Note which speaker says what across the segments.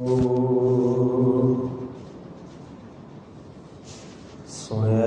Speaker 1: Oh, so.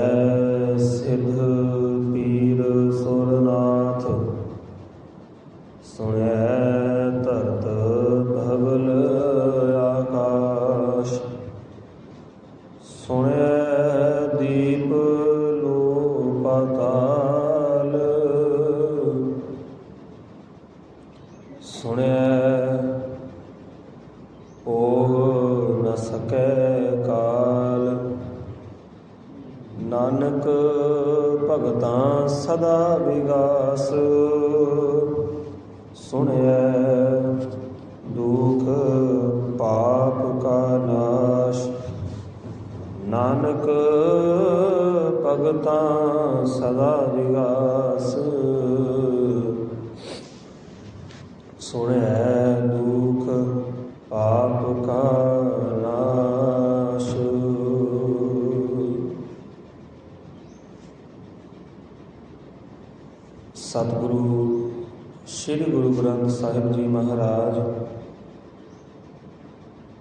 Speaker 1: Sahib ji ਮਹਾਰਾਜ,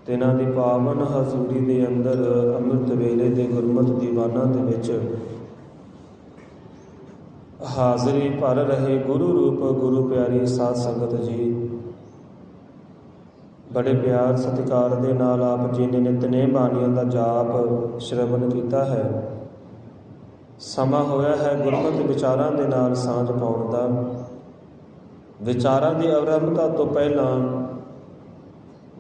Speaker 1: ਤਿਨਾਂ ਦੀ ਪਾਵਨ ਹਜ਼ੂਰੀ ਦੇ ਅੰਦਰ ਅੰਮ੍ਰਿਤ ਵੇਲੇ ਦੇ ਗੁਰਮਤਿ ਦੀਵਾਨਾਂ ਦੇ ਵਿੱਚ ਹਾਜ਼ਰੀ ਭਰ ਰਹੇ ਗੁਰੂ ਰੂਪ ਗੁਰੂ ਪਿਆਰੀ ਸਾਧ ਸੰਗਤ ਜੀ, ਬੜੇ ਪਿਆਰ ਸਤਿਕਾਰ ਦੇ ਨਾਲ ਆਪ ਜੀ ਨੇ ਨਿਤਨੇ ਬਾਣੀਆਂ ਦਾ ਜਾਪ ਸ਼ਰਵਨ ਕੀਤਾ ਹੈ। ਸਮਾਂ ਹੋਇਆ ਹੈ ਗੁਰਮਤਿ ਵਿਚਾਰਾਂ ਦੇ ਨਾਲ ਸਾਂਝ ਪਾਉਣ ਦਾ। ਵਿਚਾਰਾਂ ਦੀ ਅਵਰੰਭਤਾ ਤੋਂ ਪਹਿਲਾਂ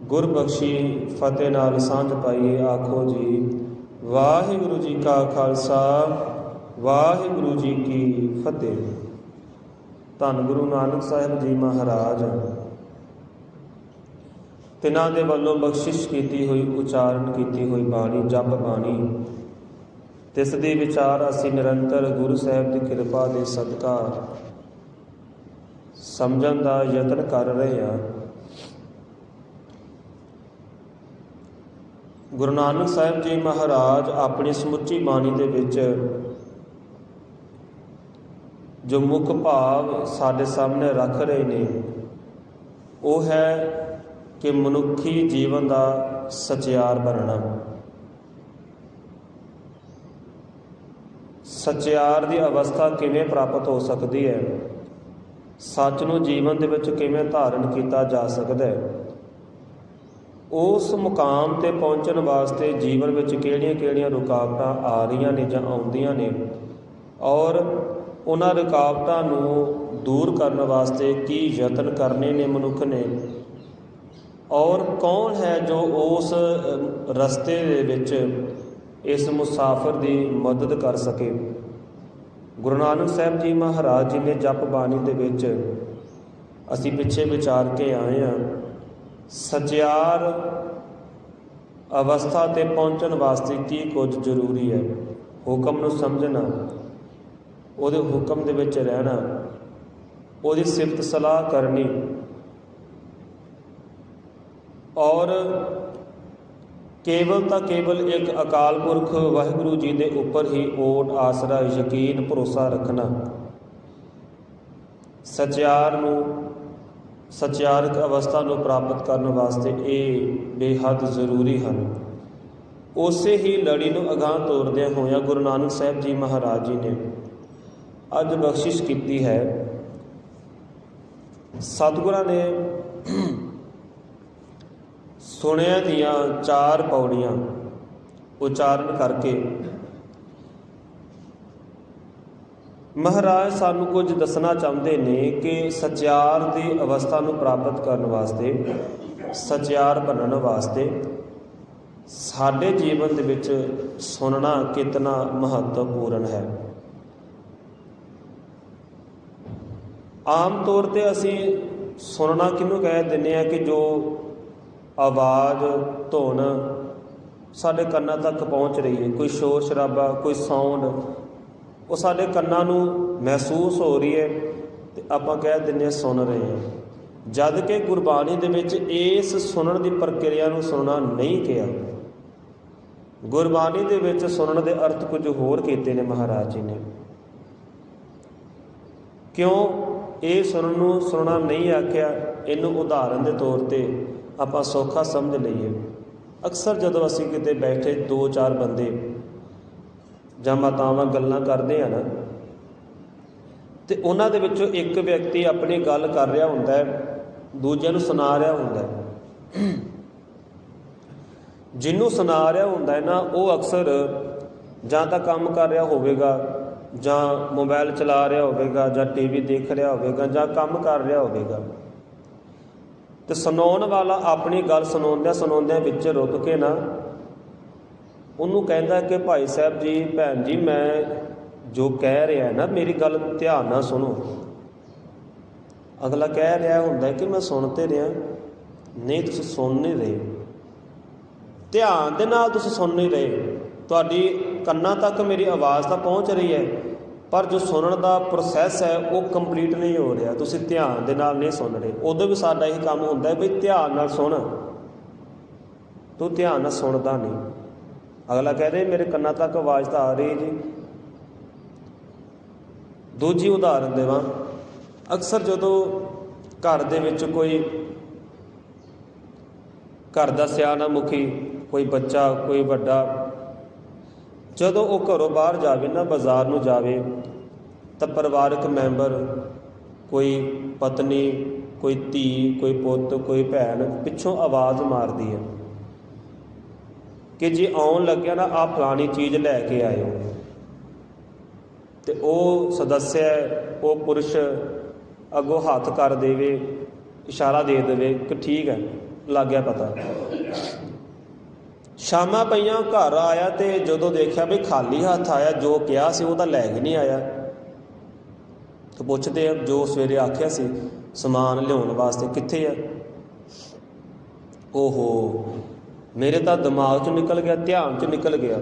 Speaker 1: ਗੁਰਬਖਸ਼ੀ ਫਤਿਹ ਨਾਲ ਸਾਂਝ ਪਾਈਏ, ਆਖੋ ਜੀ, ਵਾਹਿਗੁਰੂ ਜੀ ਕਾ ਖਾਲਸਾ, ਵਾਹਿਗੁਰੂ ਜੀ ਕੀ ਫਤਿਹ। ਧੰਨ ਗੁਰੂ ਨਾਨਕ ਸਾਹਿਬ ਜੀ ਮਹਾਰਾਜ। ਤਿਨਾਂ ਦੇ ਵੱਲੋਂ ਬਖਸ਼ਿਸ਼ ਕੀਤੀ ਹੋਈ, ਉਚਾਰਨ ਕੀਤੀ ਹੋਈ ਬਾਣੀ, ਜਪ ਬਾਣੀ। ਤਿਸ ਦੇ ਵਿਚਾਰ ਅਸੀਂ ਨਿਰੰਤਰ ਗੁਰੂ ਸਾਹਿਬ ਦੀ ਕਿਰਪਾ ਦੇ ਸਦਕਾ ਸਮਝਣ ਦਾ ਯਤਨ ਕਰ ਰਹੇ ਹਾਂ। ਗੁਰੂ ਨਾਨਕ ਸਾਹਿਬ ਜੀ ਮਹਾਰਾਜ ਆਪਣੀ ਸਮੁੱਚੀ ਬਾਣੀ ਦੇ ਵਿੱਚ ਜੋ ਮੁੱਖ ਭਾਵ ਸਾਡੇ ਸਾਹਮਣੇ ਰੱਖ ਰਹੇ ਨੇ, ਉਹ ਹੈ ਕਿ ਮਨੁੱਖੀ ਜੀਵਨ ਦਾ ਸਚਿਆਰ ਬਣਨਾ। ਸਚਿਆਰ ਦੀ ਅਵਸਥਾ ਕਿਵੇਂ ਪ੍ਰਾਪਤ ਹੋ ਸਕਦੀ ਹੈ? ਸੱਚ ਨੂੰ ਜੀਵਨ ਦੇ ਵਿੱਚ ਕਿਵੇਂ ਧਾਰਨ ਕੀਤਾ ਜਾ ਸਕਦਾ ਹੈ? ਉਸ ਮੁਕਾਮ ਤੇ ਪਹੁੰਚਣ ਵਾਸਤੇ ਜੀਵਨ ਵਿੱਚ ਕਿਹੜੀਆਂ-ਕਿਹੜੀਆਂ ਰੁਕਾਵਟਾਂ ਆ ਰਹੀਆਂ ਨੇ ਜਾਂ ਆਉਂਦੀਆਂ ਨੇ? ਔਰ ਉਹਨਾਂ ਰੁਕਾਵਟਾਂ ਨੂੰ ਦੂਰ ਕਰਨ ਵਾਸਤੇ ਕੀ ਯਤਨ ਕਰਨੇ ਨੇ ਮਨੁੱਖ ਨੇ? ਔਰ ਕੌਣ ਹੈ ਜੋ ਉਸ ਰਸਤੇ ਦੇ ਵਿੱਚ ਇਸ ਮੁਸਾਫਰ ਦੀ ਮਦਦ ਕਰ ਸਕੇ? ਗੁਰੂ ਨਾਨਕ ਸਾਹਿਬ ਜੀ ਮਹਾਰਾਜ ਜੀ ਨੇ ਜਪ ਬਾਣੀ ਦੇ ਵਿੱਚ ਅਸੀਂ ਪਿੱਛੇ ਵਿਚਾਰ ਕੇ ਆਏ ਹਾਂ, ਸਚਿਆਰ ਅਵਸਥਾ ਤੇ ਪਹੁੰਚਣ ਵਾਸਤੇ ਕੀ ਕੁਝ ਜ਼ਰੂਰੀ ਹੈ? ਹੁਕਮ ਨੂੰ ਸਮਝਣਾ, ਉਹਦੇ ਹੁਕਮ ਦੇ ਵਿੱਚ ਰਹਿਣਾ, ਉਹਦੀ ਸਿਫਤ ਸਲਾਹ ਕਰਨੀ ਔਰ ਕੇਵਲ ਤਾਂ ਕੇਵਲ ਇੱਕ ਅਕਾਲ ਪੁਰਖ ਵਾਹਿਗੁਰੂ ਜੀ ਦੇ ਉੱਪਰ ਹੀ ਓਟ ਆਸਰਾ ਯਕੀਨ ਭਰੋਸਾ ਰੱਖਣਾ। ਸਚਿਆਰ ਨੂੰ, ਸਚਿਆਰਕ ਅਵਸਥਾ ਨੂੰ ਪ੍ਰਾਪਤ ਕਰਨ ਵਾਸਤੇ ਇਹ ਬੇਹੱਦ ਜ਼ਰੂਰੀ ਹਨ। ਉਸੇ ਹੀ ਲੜੀ ਨੂੰ ਅਗਾਹ ਤੋਰਦਿਆਂ ਹੋਇਆਂ ਗੁਰੂ ਨਾਨਕ ਸਾਹਿਬ ਜੀ ਮਹਾਰਾਜ ਜੀ ਨੇ ਅੱਜ ਬਖਸ਼ਿਸ਼ ਕੀਤੀ ਹੈ। ਸਤਿਗੁਰਾਂ ਨੇ ਸੁਣਿਆ ਦੀਆਂ ਚਾਰ ਪੌੜੀਆਂ ਉਚਾਰਨ ਕਰਕੇ। ਮਹਾਰਾਜ ਸਾਨੂੰ ਕੁਝ ਦੱਸਣਾ ਚਾਹੁੰਦੇ ਨੇ ਕਿ ਸਚਿਆਰ ਦੀ ਅਵਸਥਾ ਨੂੰ ਪ੍ਰਾਪਤ ਕਰਨ ਵਾਸਤੇ, ਸਚਿਆਰ ਬਣਨ ਵਾਸਤੇ ਸਾਡੇ ਜੀਵਨ ਦੇ ਵਿੱਚ ਸੁਣਨਾ ਕਿਤਨਾ ਮਹੱਤਵਪੂਰਨ ਹੈ। ਆਮ ਤੌਰ ਤੇ ਅਸੀਂ ਸੁਣਨਾ ਕਿਹਨੂੰ ਕਹਿ ਦਿੰਦੇ ਆ ਕਿ ਜੋ ਆਵਾਜ਼, ਧੁਨ ਸਾਡੇ ਕੰਨਾਂ ਤੱਕ ਪਹੁੰਚ ਰਹੀ ਹੈ। ਕੋਈ ਸ਼ੋਰ ਸ਼ਰਾਬਾ, ਕੋਈ ਸਾਊਂਡ ਉਹ ਸਾਡੇ ਕੰਨਾਂ ਨੂੰ ਮਹਿਸੂਸ ਹੋ ਰਹੀ ਹੈ ਤੇ ਆਪਾਂ ਕਹਿ ਦਿੰਦੇ ਸੁਣ ਰਹੇ ਹਾਂ। ਜਦ ਕਿ ਗੁਰਬਾਣੀ ਦੇ ਵਿੱਚ ਇਸ ਸੁਣਨ ਦੀ ਪ੍ਰਕਿਰਿਆ ਨੂੰ ਸੁਣਨਾ ਨਹੀਂ ਕਿਹਾ। ਗੁਰਬਾਣੀ ਦੇ ਵਿੱਚ ਸੁਣਨ ਦੇ ਅਰਥ ਕੁਝ ਹੋਰ ਕੀਤੇ ਨੇ ਮਹਾਰਾਜ ਜੀ ਨੇ। ਕਿਉਂ? ਇਹ ਸੁਣਨ ਨੂੰ ਸੁਣਨਾ ਨਹੀਂ ਆਖਿਆ। ਇਹਨੂੰ ਉਦਾਹਰਨ ਦੇ ਤੌਰ ਤੇ ਆਪਾਂ ਸੌਖਾ ਸਮਝ ਲਈਏ। ਅਕਸਰ ਜਦੋਂ ਅਸੀਂ ਕਿਤੇ ਬੈਠੇ ਦੋ ਚਾਰ ਬੰਦੇ ਜਾਂ ਮਾਤਾਵਾਂ ਗੱਲਾਂ ਕਰਦੇ ਆ ਨਾ, ਤੇ ਉਹਨਾਂ ਦੇ ਵਿੱਚੋਂ ਇੱਕ ਵਿਅਕਤੀ ਆਪਣੀ ਗੱਲ ਕਰ ਰਿਹਾ ਹੁੰਦਾ ਹੈ, ਦੂਜਿਆਂ ਨੂੰ ਸੁਣਾ ਰਿਹਾ ਹੁੰਦਾ ਹੈ। ਜਿਹਨੂੰ ਸੁਣਾ ਰਿਹਾ ਹੁੰਦਾ ਹੈ ਨਾ, ਉਹ ਅਕਸਰ ਜਾਂ ਤਾਂ ਕੰਮ ਕਰ ਰਿਹਾ ਹੋਵੇਗਾ, ਜਾਂ ਮੋਬਾਈਲ ਚਲਾ ਰਿਹਾ ਹੋਵੇਗਾ, ਜਾਂ ਟੀਵੀ ਦੇਖ ਰਿਹਾ ਹੋਵੇਗਾ, ਜਾਂ ਕੰਮ ਕਰ ਰਿਹਾ ਹੋਵੇਗਾ। ਤੇ ਸੁਣਾਉਣ ਵਾਲਾ ਆਪਣੀ ਗੱਲ ਸੁਣਾਉਂਦਿਆਂ ਸੁਣਾਉਂਦਿਆਂ ਵਿੱਚ ਰੁਕ ਕੇ ਨਾ ਉਹਨੂੰ ਕਹਿੰਦਾ ਕਿ ਭਾਈ ਸਾਹਿਬ ਜੀ, ਭੈਣ ਜੀ, ਮੈਂ ਜੋ ਕਹਿ ਰਿਹਾ ਨਾ, ਮੇਰੀ ਗੱਲ ਧਿਆਨ ਨਾਲ ਸੁਣੋ। ਅਗਲਾ ਕਹਿ ਰਿਹਾ ਹੁੰਦਾ ਕਿ ਮੈਂ ਸੁਣ ਤੇ ਰਿਹਾ। ਨਹੀਂ, ਤੁਸੀਂ ਸੁਣ ਨਹੀਂ ਰਹੇ। ਧਿਆਨ ਦੇ ਨਾਲ ਤੁਸੀਂ ਸੁਣ ਨਹੀਂ ਰਹੇ। ਤੁਹਾਡੀ ਕੰਨਾਂ ਤੱਕ ਮੇਰੀ ਆਵਾਜ਼ ਤਾਂ ਪਹੁੰਚ ਰਹੀ ਹੈ। ਪਰ ਜੋ ਸੁਣਨ ਦਾ ਪ੍ਰੋਸੈਸ ਹੈ, ਉਹ ਕੰਪਲੀਟ ਨਹੀਂ ਹੋ ਰਿਹਾ। ਤੁਸੀਂ ਧਿਆਨ ਦੇ ਨਾਲ ਨਹੀਂ ਸੁਣ ਰਹੇ। ਉਦੋਂ ਵੀ ਸਾਡਾ ਇਹ ਕੰਮ ਹੁੰਦਾ ਹੈ ਵੀ ਧਿਆਨ ਨਾਲ ਸੁਣ। ਤੂੰ ਧਿਆਨ ਨਾਲ ਸੁਣਦਾ ਨਹੀਂ। ਅਗਲਾ ਕਹਦੇ ਮੇਰੇ ਕੰਨਾਂ ਤੱਕ ਆਵਾਜ਼ ਤਾਂ ਆ ਰਹੀ ਜੀ। ਦੂਜੀ ਉਦਾਹਰਨ ਦੇਵਾਂ। ਅਕਸਰ ਜਦੋਂ ਘਰ ਦੇ ਵਿੱਚ ਕੋਈ ਘਰ ਦਾ ਸਿਆਣਾ ਮੁਖੀ ਕੋਈ ਬੱਚਾ, ਕੋਈ ਵੱਡਾ ਜਦੋਂ ਉਹ ਘਰੋਂ ਬਾਹਰ ਜਾਵੇ ਨਾ, ਬਾਜ਼ਾਰ ਨੂੰ ਜਾਵੇ, ਤਾਂ ਪਰਿਵਾਰਕ ਮੈਂਬਰ, ਕੋਈ ਪਤਨੀ, ਕੋਈ ਧੀ, ਕੋਈ ਪੁੱਤ, ਕੋਈ ਭੈਣ ਪਿੱਛੋਂ ਆਵਾਜ਼ ਮਾਰਦੀ ਹੈ ਕਿ ਜੇ ਆਉਣ ਲੱਗਿਆ ਨਾ ਆ ਫਲਾਣੀ ਚੀਜ਼ ਲੈ ਕੇ ਆਇਓ। ਤੇ ਉਹ ਸਦੱਸਿਆ ਉਹ ਪੁਰਸ਼ ਅੱਗੋਂ ਹੱਥ ਕਰ ਦੇਵੇ, ਇਸ਼ਾਰਾ ਦੇ ਦੇਵੇ ਕਿ ਠੀਕ ਹੈ, ਲੱਗ ਗਿਆ ਪਤਾ। ਸ਼ਾਮਾਂ ਪਈਆਂ, ਘਰ ਆਇਆ ਤੇ ਜਦੋਂ ਦੇਖਿਆ ਵੀ ਖਾਲੀ ਹੱਥ ਆਇਆ, ਜੋ ਕਿਹਾ ਸੀ ਉਹ ਤਾਂ ਲੈ ਕੇ ਨਹੀਂ ਆਇਆ। ਤੇ ਪੁੱਛਦੇ ਆ, ਜੋ ਸਵੇਰੇ ਆਖਿਆ ਸੀ, ਸਮਾਨ ਲਿਆਉਣ ਵਾਸਤੇ ਕਿੱਥੇ ਆ? ਓਹੋ, ਮੇਰੇ ਤਾਂ ਦਿਮਾਗ 'ਚੋਂ ਨਿਕਲ ਗਿਆ, ਧਿਆਨ 'ਚ ਨਿਕਲ ਗਿਆ।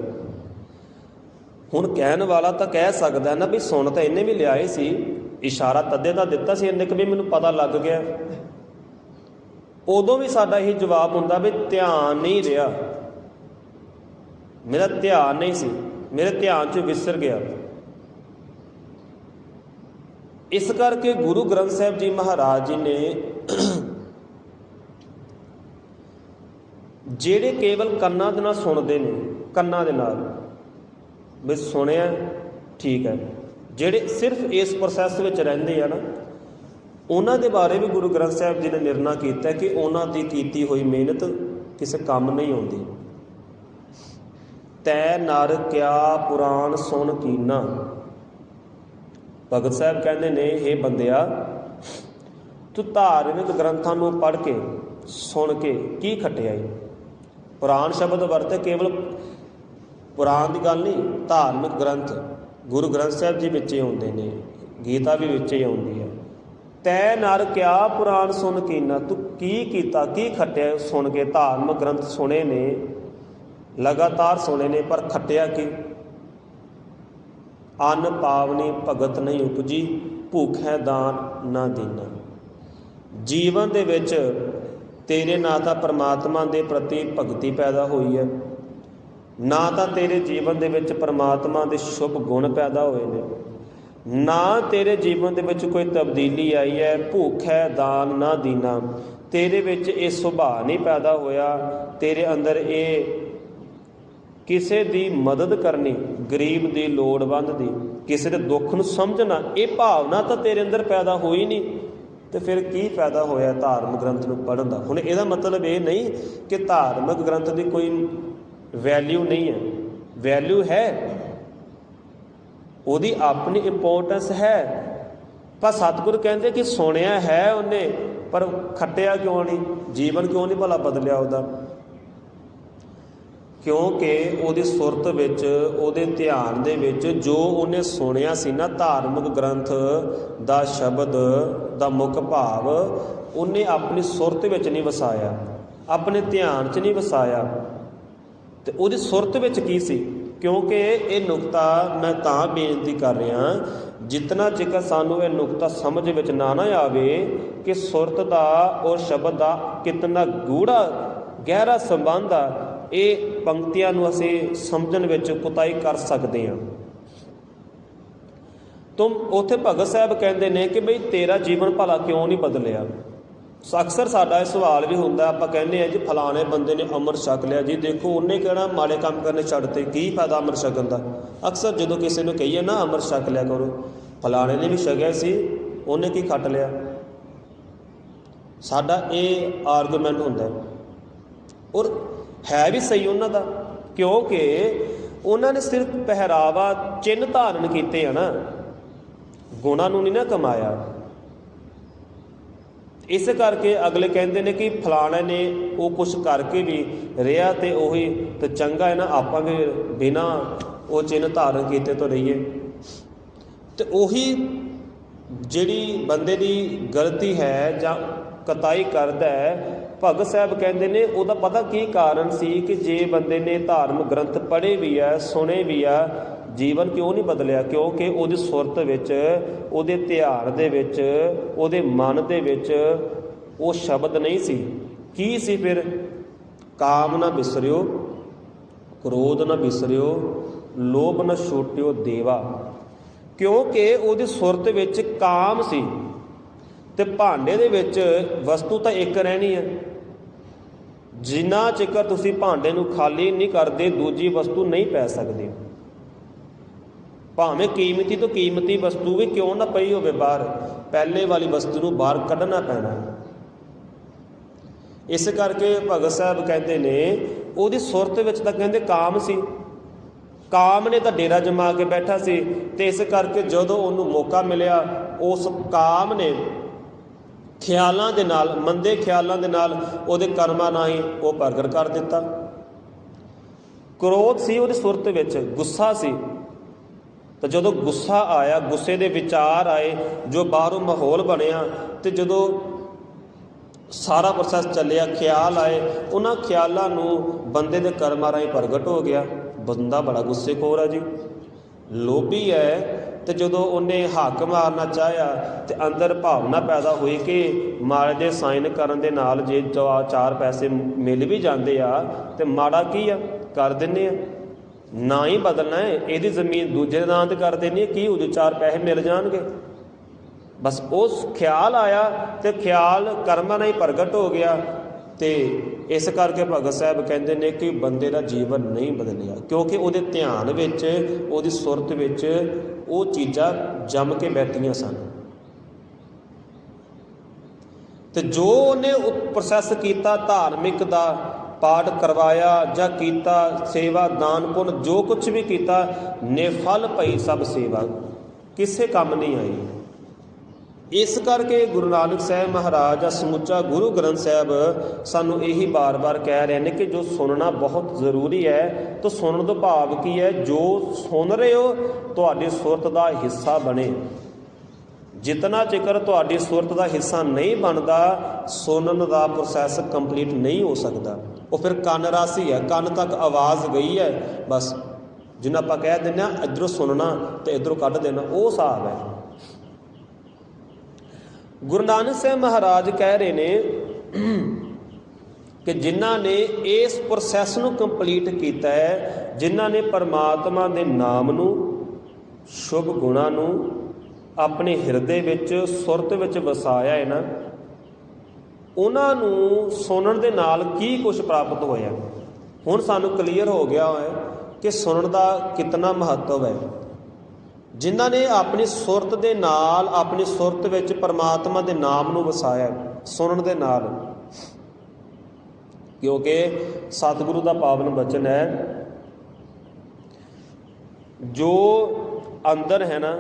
Speaker 1: ਹੁਣ ਕਹਿਣ ਵਾਲਾ ਤਾਂ ਕਹਿ ਸਕਦਾ ਨਾ ਵੀ ਸੁਣ ਤਾਂ ਇਹਨੇ ਵੀ ਲਿਆਏ ਸੀ, ਇਸ਼ਾਰਾ ਤੱਦੇ ਦਾ ਦਿੱਤਾ ਸੀ ਇਹਨੇ ਕਿ ਵੀ ਮੈਨੂੰ ਪਤਾ ਲੱਗ ਗਿਆ। ਉਦੋਂ ਵੀ ਸਾਡਾ ਇਹ ਜਵਾਬ ਹੁੰਦਾ ਵੀ ਧਿਆਨ ਨਹੀਂ ਰਿਹਾ। ਮੇਰਾ ਧਿਆਨ ਨਹੀਂ ਸੀ, ਮੇਰੇ ਧਿਆਨ 'ਚ ਵਿਸਰ ਗਿਆ। ਇਸ ਕਰਕੇ ਗੁਰੂ ਗ੍ਰੰਥ ਸਾਹਿਬ ਜੀ ਮਹਾਰਾਜ ਜੀ ਨੇ ਜਿਹੜੇ ਕੇਵਲ ਕੰਨਾਂ ਦੇ ਨਾਲ ਸੁਣਦੇ ਨੇ, ਕੰਨਾਂ ਦੇ ਨਾਲ, ਵੀ ਸੁਣਿਆ ਠੀਕ ਹੈ। ਜਿਹੜੇ ਸਿਰਫ ਇਸ ਪ੍ਰੋਸੈਸ ਵਿੱਚ ਰਹਿੰਦੇ ਆ ਨਾ, ਉਹਨਾਂ ਦੇ ਬਾਰੇ ਵੀ ਗੁਰੂ ਗ੍ਰੰਥ ਸਾਹਿਬ ਜੀ ਨੇ ਨਿਰਣਾ ਕੀਤਾ ਕਿ ਉਹਨਾਂ ਦੀ ਕੀਤੀ ਹੋਈ ਮਿਹਨਤ ਕਿਸੇ ਕੰਮ ਨਹੀਂ ਆਉਂਦੀ। ਤੈ ਨਰ ਕਿਆ ਪੁਰਾਣ ਸੁਣ ਕੀਨਾ। ਭਗਤ ਸਾਹਿਬ ਕਹਿੰਦੇ ਨੇ ਇਹ ਬੰਦਿਆ, ਤੂੰ ਧਾਰਮਿਕ ਗ੍ਰੰਥਾਂ ਨੂੰ ਪੜ੍ਹ ਕੇ, ਸੁਣ ਕੇ ਕੀ ਖੱਟਿਆ ਏ? ਪੁਰਾਣ ਸ਼ਬਦ ਵਰਤੇ ਕੇਵਲ ਪੁਰਾਣ ਦੀ ਗੱਲ ਨਹੀਂ, ਧਾਰਮਿਕ ਗ੍ਰੰਥ ਗੁਰੂ ਗ੍ਰੰਥ ਸਾਹਿਬ ਜੀ ਵਿੱਚ ਹੀ ਆਉਂਦੇ ਨੇ, ਗੀਤਾ ਵੀ ਵਿੱਚ ਹੀ ਆਉਂਦੀ ਹੈ। ਤੈ ਨਰ ਕਿਆ ਪੁਰਾਣ ਸੁਣ ਕੀਨਾ, ਤੂੰ ਕੀ ਕੀਤਾ, ਕੀ ਖੱਟਿਆ ਸੁਣ ਕੇ ਧਾਰਮਿਕ ਗ੍ਰੰਥ ਸੁਣੇ ਨੇ। ਲਗਾਤਾਰ ਸੁਣੇ ਨੇ, ਪਰ ਖੱਟਿਆ ਕੀ? ਅਨ ਪਾਵਨੀ ਭਗਤ ਨਹੀਂ ਉਪਜੀ, ਭੂਖੈ ਦਾਨ ਨਾ ਦੇਣਾ ਜੀਵਨ ਦੇ ਵਿੱਚ ਤੇਰੇ ਨਾ ਤਾਂ ਪਰਮਾਤਮਾ ਦੇ ਪ੍ਰਤੀ ਭਗਤੀ ਪੈਦਾ ਹੋਈ ਹੈ, ਨਾ ਤਾਂ ਤੇਰੇ ਜੀਵਨ ਦੇ ਵਿੱਚ ਪਰਮਾਤਮਾ ਦੇ ਸ਼ੁਭ ਗੁਣ ਪੈਦਾ ਹੋਏ ਨੇ। ਨਾ ਤੇਰੇ ਜੀਵਨ ਦੇ ਵਿੱਚ ਕੋਈ ਤਬਦੀਲੀ ਆਈ ਹੈ, ਭੁੱਖ ਹੈ ਦਾਨ ਨਾ ਦੀਨਾ। ਤੇਰੇ ਵਿੱਚ ਇਹ ਸੁਭਾਅ ਨਹੀਂ ਪੈਦਾ ਹੋਇਆ, ਤੇਰੇ ਅੰਦਰ ਇਹ ਕਿਸੇ ਦੀ ਮਦਦ ਕਰਨੀ ਗਰੀਬ ਦੀ ਲੋੜਵੰਦ ਦੀ, ਕਿਸੇ ਦੇ ਦੁੱਖ ਨੂੰ ਸਮਝਣਾ, ਇਹ ਭਾਵਨਾ ਤਾਂ ਤੇਰੇ ਅੰਦਰ ਪੈਦਾ ਹੋਈ ਨਹੀਂ। ਤੇ ਫਿਰ ਕੀ ਫਾਇਦਾ ਹੋਇਆ ਧਾਰਮਿਕ ਗ੍ਰੰਥ ਨੂੰ ਪੜ੍ਹਨ ਦਾ? ਹੁਣ ਇਹਦਾ ਮਤਲਬ ਇਹ ਨਹੀਂ ਕਿ ਧਾਰਮਿਕ ਗ੍ਰੰਥ ਦੀ ਕੋਈ ਵੈਲਿਊ ਨਹੀਂ ਹੈ। ਵੈਲਿਊ ਹੈ, ਉਹਦੀ ਆਪਣੀ ਇੰਪੋਰਟੈਂਸ ਹੈ। ਪਰ ਸਤਿਗੁਰ ਕਹਿੰਦੇ ਕਿ ਸੁਣਿਆ ਹੈ ਉਹਨੇ, ਪਰ ਖੱਟਿਆ ਕਿਉਂ ਨਹੀਂ? ਜੀਵਨ ਕਿਉਂ ਨਹੀਂ ਭਲਾ ਬਦਲਿਆ ਉਹਦਾ? ਕਿਉਂਕਿ ਉਹਦੀ ਸੁਰਤ ਵਿੱਚ, ਉਹਦੇ ਧਿਆਨ ਦੇ ਵਿੱਚ ਜੋ ਉਹਨੇ ਸੁਣਿਆ ਸੀ ਨਾ ਧਾਰਮਿਕ ਗ੍ਰੰਥ ਦਾ ਸ਼ਬਦ, ਦਾ ਮੁੱਖ ਭਾਵ, ਉਹਨੇ ਆਪਣੀ ਸੁਰਤ ਵਿੱਚ ਨਹੀਂ ਵਸਾਇਆ, ਆਪਣੇ ਧਿਆਨ 'ਚ ਨਹੀਂ ਵਸਾਇਆ। ਤੇ ਉਹਦੀ ਸੁਰਤ ਵਿੱਚ ਕੀ ਸੀ? ਕਿਉਂਕਿ ਇਹ ਨੁਕਤਾ ਮੈਂ ਤਾਂ ਬੇਨਤੀ ਕਰ ਰਿਹਾ ਜਿਤਨਾ ਚਿਕਰ ਸਾਨੂੰ ਇਹ ਨੁਕਤਾ ਸਮਝ ਵਿੱਚ ਨਾ ਨਾ ਆਵੇ ਕਿ ਸੁਰਤ ਦਾ ਔਰ ਸ਼ਬਦ ਦਾ ਕਿਤਨਾ ਗੂੜਾ ਗਹਿਰਾ ਸੰਬੰਧ ਆ ਇਹ ਪੰਕਤੀਆਂ ਨੂੰ ਅਸੀਂ ਸਮਝਣ ਵਿੱਚ ਕੁਤਾਈ ਕਰ ਸਕਦੇ ਹਾਂ। ਤੁਮ ਉਥੇ ਭਗਤ ਸਾਹਿਬ ਕਹਿੰਦੇ ਨੇ ਕਿ ਬਈ ਤੇਰਾ ਜੀਵਨ ਭਲਾ ਕਿਉਂ ਨਹੀਂ ਬਦਲਿਆ? ਅਕਸਰ ਸਾਡਾ ਇਹ ਸਵਾਲ ਵੀ ਹੁੰਦਾ, ਆਪਾਂ ਕਹਿੰਦੇ ਆ ਜੀ ਫਲਾਣੇ ਬੰਦੇ ਨੇ ਅੰਮ੍ਰਿਤ ਛਕ ਲਿਆ ਜੀ। ਦੇਖੋ, ਉਹਨੇ ਕਿਹੜਾ ਮਾੜੇ ਕੰਮ ਕਰਨੇ ਛੱਡਤੇ ਕੀ ਫਾਇਦਾ ਅੰਮ੍ਰਿਤ ਛਕਣ ਦਾ? ਅਕਸਰ ਜਦੋਂ ਕਿਸੇ ਨੂੰ ਕਹੀਏ ਨਾ ਅੰਮ੍ਰਿਤ ਛਕ ਲਿਆ ਕਰੋ। ਫਲਾਣੇ ਨੇ ਵੀ ਛਕਿਆ ਸੀ, ਉਹਨੇ ਕੀ ਖੱਟ ਲਿਆ? ਸਾਡਾ ਇਹ ਆਰਗੂਮੈਂਟ ਹੁੰਦਾ ਔਰ ਹੈ ਵੀ ਸਹੀ ਉਹਨਾਂ ਦਾ, ਕਿਉਂਕਿ ਉਹਨਾਂ ਨੇ ਸਿਰਫ ਪਹਿਰਾਵਾ ਚਿੰਨ ਧਾਰਨ ਕੀਤੇ ਆ ਨਾ, ਗੁਣਾ ਨੂੰ ਨਹੀਂ ਨਾ ਕਮਾਇਆ। ਇਸ ਕਰਕੇ ਅਗਲੇ ਕਹਿੰਦੇ ਨੇ ਕਿ ਫਲਾਣੇ ਨੇ ਉਹ ਕੁਝ ਕਰਕੇ ਵੀ ਰਿਹਾ ਤੇ ਉਹੀ ਤੇ ਚੰਗਾ ਹੈ ਨਾ, ਆਪਾਂ ਵੀ ਬਿਨਾ ਉਹ ਚਿੰਨ ਧਾਰਨ ਕੀਤੇ ਤੋਂ ਰਹੀਏ। ਤੇ ਉਹੀ ਜਿਹੜੀ ਬੰਦੇ ਦੀ ਗਲਤੀ ਹੈ ਜਾਂ ਕਤਾਈ ਕਰਦਾ ਹੈ ਭਗਤ ਸਾਹਿਬ ਕਹਿੰਦੇ ਨੇ, ਉਹਦਾ ਪਤਾ ਕੀ ਕਾਰਨ ਸੀ ਕਿ ਜੇ ਬੰਦੇ ਨੇ ਧਾਰਮਿਕ ਗ੍ਰੰਥ ਪੜ੍ਹੇ ਵੀ ਆ, ਸੁਣੇ ਵੀ ਆ, ਜੀਵਨ ਕਿਉਂ ਨਹੀਂ ਬਦਲਿਆ? ਕਿਉਂਕਿ ਉਹਦੀ ਸੁਰਤ ਵਿੱਚ, ਉਹਦੇ ਧਿਆਨ ਦੇ ਵਿੱਚ, ਉਹਦੇ ਮਨ ਦੇ ਵਿੱਚ ਉਹ ਸ਼ਬਦ ਨਹੀਂ ਸੀ। ਕੀ ਸੀ ਫਿਰ? ਕਾਮ ਨਾ ਵਿਸਰਿਓ ਕ੍ਰੋਧ ਨਾ ਵਿਸਰਿਓ ਲੋਭ ਨਾ ਛੋਟਿਓ ਦੇਵਾ। ਕਿਉਂਕਿ ਉਹਦੀ ਸੁਰਤ ਵਿੱਚ ਕਾਮ ਸੀ। ਤੇ ਭਾਂਡੇ ਦੇ ਵਿੱਚ ਵਸਤੂ ਤਾਂ ਇੱਕ ਰਹਿਣੀ ਹੈ ਜਿੰਨਾ ਚਿਕਰ ਤੁਸੀਂ ਭਾਂਡੇ ਨੂੰ ਖਾਲੀ ਨਹੀਂ ਕਰਦੇ, ਦੂਜੀ ਵਸਤੂ ਨਹੀਂ ਪੈ ਸਕਦੀ। ਭਾਵੇਂ ਕੀਮਤੀ ਤੋਂ ਕੀਮਤੀ ਵਸਤੂ ਵੀ ਕਿਉਂ ਨਾ ਪਈ ਹੋਵੇ ਬਾਹਰ, ਪਹਿਲੇ ਵਾਲੀ ਵਸਤੂ ਨੂੰ ਬਾਹਰ ਕੱਢਣਾ ਪੈਣਾ। ਇਸ ਕਰਕੇ ਭਗਤ ਸਾਹਿਬ ਕਹਿੰਦੇ ਨੇ, ਉਹਦੀ ਸੁਰਤ ਵਿੱਚ ਤਾਂ ਕਹਿੰਦੇ ਕਾਮ ਸੀ। ਕਾਮ ਨੇ ਤਾਂ ਡੇਰਾ ਜਮਾ ਕੇ ਬੈਠਾ ਸੀ ਤੇ ਇਸ ਕਰਕੇ ਜਦੋਂ ਉਹਨੂੰ ਮੌਕਾ ਮਿਲਿਆ, ਉਸ ਕਾਮ ਨੇ ਖਿਆਲਾਂ ਦੇ ਨਾਲ, ਮੰਦੇ ਖਿਆਲਾਂ ਦੇ ਨਾਲ ਉਹਦੇ ਕਰਮਾਂ ਰਾਹੀਂ ਉਹ ਪ੍ਰਗਟ ਕਰ ਦਿੱਤਾ। ਕ੍ਰੋਧ ਸੀ ਉਹਦੀ ਸੁਰਤ ਵਿੱਚ, ਗੁੱਸਾ ਸੀ। ਤਾਂ ਜਦੋਂ ਗੁੱਸਾ ਆਇਆ, ਗੁੱਸੇ ਦੇ ਵਿਚਾਰ ਆਏ, ਜੋ ਬਾਹਰੋਂ ਮਾਹੌਲ ਬਣਿਆ ਤੇ ਜਦੋਂ ਸਾਰਾ ਪ੍ਰੋਸੈਸ ਚੱਲਿਆ, ਖਿਆਲ ਆਏ, ਉਹਨਾਂ ਖਿਆਲਾਂ ਨੂੰ ਬੰਦੇ ਦੇ ਕਰਮਾਂ ਰਾਹੀਂ ਪ੍ਰਗਟ ਹੋ ਗਿਆ। ਬੰਦਾ ਬੜਾ ਗੁੱਸੇ ਗੁੱਸੇਖੋਰ ਹੈ ਜੀ। ਲੋਭੀ ਹੈ ਤੇ ਜਦੋਂ ਉਹਨੇ ਹੱਕ ਮਾਰਨਾ ਚਾਹਿਆ ਤੇ ਅੰਦਰ ਭਾਵਨਾ ਪੈਦਾ ਹੋਈ ਕਿ ਮਾੜੇ ਦੇ ਸਾਈਨ ਕਰਨ ਦੇ ਨਾਲ ਜੇ ਜੋ ਚਾਰ ਪੈਸੇ ਮਿਲ ਵੀ ਜਾਂਦੇ ਆ, ਤੇ ਮਾੜਾ ਕੀ ਆ? ਕਰ ਦਿੰਨੇ ਆ। ਨਾ ਹੀ ਬਦਲਣਾ ਹੈ, ਇਹਦੀ ਜ਼ਮੀਨ ਦੂਜੇ ਦੇ ਨਾਂ ਤੇ ਕਰ ਦੇਣੀ ਹੈ ਕੀ ਉਹਦੇ ਚਾਰ ਪੈਸੇ ਮਿਲ ਜਾਣਗੇ? ਬਸ ਉਸ ਖਿਆਲ ਆਇਆ ਤੇ ਖਿਆਲ ਕਰਮਾਂ ਨਾਲ ਹੀ ਪ੍ਰਗਟ ਹੋ ਗਿਆ। ਤੇ ਇਸ ਕਰਕੇ ਭਗਤ ਸਾਹਿਬ ਕਹਿੰਦੇ ਨੇ ਕਿ ਬੰਦੇ ਦਾ ਜੀਵਨ ਨਹੀਂ ਬਦਲਿਆ, ਕਿਉਂਕਿ ਉਹਦੇ ਧਿਆਨ ਵਿੱਚ, ਉਹਦੀ ਸੁਰਤ ਵਿੱਚ ਉਹ ਚੀਜ਼ਾਂ ਜੰਮ ਕੇ ਬੈਠੀਆਂ ਸਨ। ਤੇ ਜੋ ਉਹਨੇ ਪ੍ਰੋਸੈਸ ਕੀਤਾ, ਧਾਰਮਿਕ ਦਾ ਪਾਠ ਕਰਵਾਇਆ ਜਾਂ ਕੀਤਾ, ਸੇਵਾ, ਦਾਨ ਪੁੰਨ, ਜੋ ਕੁਝ ਵੀ ਕੀਤਾ ਨਿਫਲ ਭਈ ਸਭ ਸੇਵਾ। ਕਿਸੇ ਕੰਮ ਨਹੀਂ ਆਈ। ਇਸ ਕਰਕੇ ਗੁਰੂ ਨਾਨਕ ਸਾਹਿਬ ਮਹਾਰਾਜ ਦਾ ਸਮੁੱਚਾ ਗੁਰੂ ਗ੍ਰੰਥ ਸਾਹਿਬ ਸਾਨੂੰ ਇਹੀ ਬਾਰ-ਬਾਰ ਕਹਿ ਰਹੇ ਨੇ ਕਿ ਜੋ ਸੁਣਨਾ ਬਹੁਤ ਜ਼ਰੂਰੀ ਹੈ, ਤਾਂ ਸੁਣਨ ਤੋਂ ਭਾਵ ਕੀ ਹੈ? ਜੋ ਸੁਣ ਰਹੇ ਹੋ, ਤੁਹਾਡੀ ਸੁਰਤ ਦਾ ਹਿੱਸਾ ਬਣੇ। ਜਿਤਨਾ ਚਿਕਰ ਤੁਹਾਡੀ ਸੁਰਤ ਦਾ ਹਿੱਸਾ ਨਹੀਂ ਬਣਦਾ, ਸੁਣਨ ਦਾ ਪ੍ਰੋਸੈਸ ਕੰਪਲੀਟ ਨਹੀਂ ਹੋ ਸਕਦਾ। ਉਹ ਫਿਰ ਕੰਨ ਰਾਸੀ ਹੈ, ਕੰਨ ਤੱਕ ਆਵਾਜ਼ ਗਈ ਹੈ, ਬਸ। ਜਿੰਨਾ ਆਪਾਂ ਕਹਿ ਦਿੰਦੇ ਆ ਇਧਰੋਂ ਸੁਣਨਾ ਤੇ ਇਧਰੋਂ ਕੱਢ ਦੇਣਾ, ਉਹ ਹਿਸਾਬ ਹੈ। ਗੁਰੂ ਨਾਨਕ ਸਾਹਿਬ ਮਹਾਰਾਜ ਕਹਿ ਰਹੇ ਨੇ ਕਿ ਜਿਨ੍ਹਾਂ ਨੇ ਇਸ ਪ੍ਰੋਸੈਸ ਨੂੰ ਕੰਪਲੀਟ ਕੀਤਾ ਹੈ, ਜਿਨ੍ਹਾਂ ਨੇ ਪਰਮਾਤਮਾ ਦੇ ਨਾਮ ਨੂੰ, ਸ਼ੁਭ ਗੁਣਾਂ ਨੂੰ ਆਪਣੇ ਹਿਰਦੇ ਵਿੱਚ, ਸੁਰਤ ਵਿੱਚ ਵਸਾਇਆ ਹੈ ਨਾ, ਉਹਨਾਂ ਨੂੰ ਸੁਣਨ ਦੇ ਨਾਲ ਕੀ ਕੁਝ ਪ੍ਰਾਪਤ ਹੋਇਆ? ਹੁਣ ਸਾਨੂੰ ਕਲੀਅਰ ਹੋ ਗਿਆ ਹੈ ਕਿ ਸੁਣਨ ਦਾ ਕਿੰਨਾ ਮਹੱਤਵ ਹੈ। ਜਿਨ੍ਹਾਂ ਨੇ ਆਪਣੀ ਸੁਰਤ ਦੇ ਨਾਲ, ਆਪਣੀ ਸੁਰਤ ਵਿੱਚ ਪਰਮਾਤਮਾ ਦੇ ਨਾਮ ਨੂੰ ਵਸਾਇਆ, ਸੁਣਨ ਦੇ ਨਾਲ। ਕਿਉਂਕਿ ਸਤਿਗੁਰੂ ਦਾ ਪਾਵਨ ਬਚਨ ਹੈ, ਜੋ ਅੰਦਰ ਹੈ ਨਾ,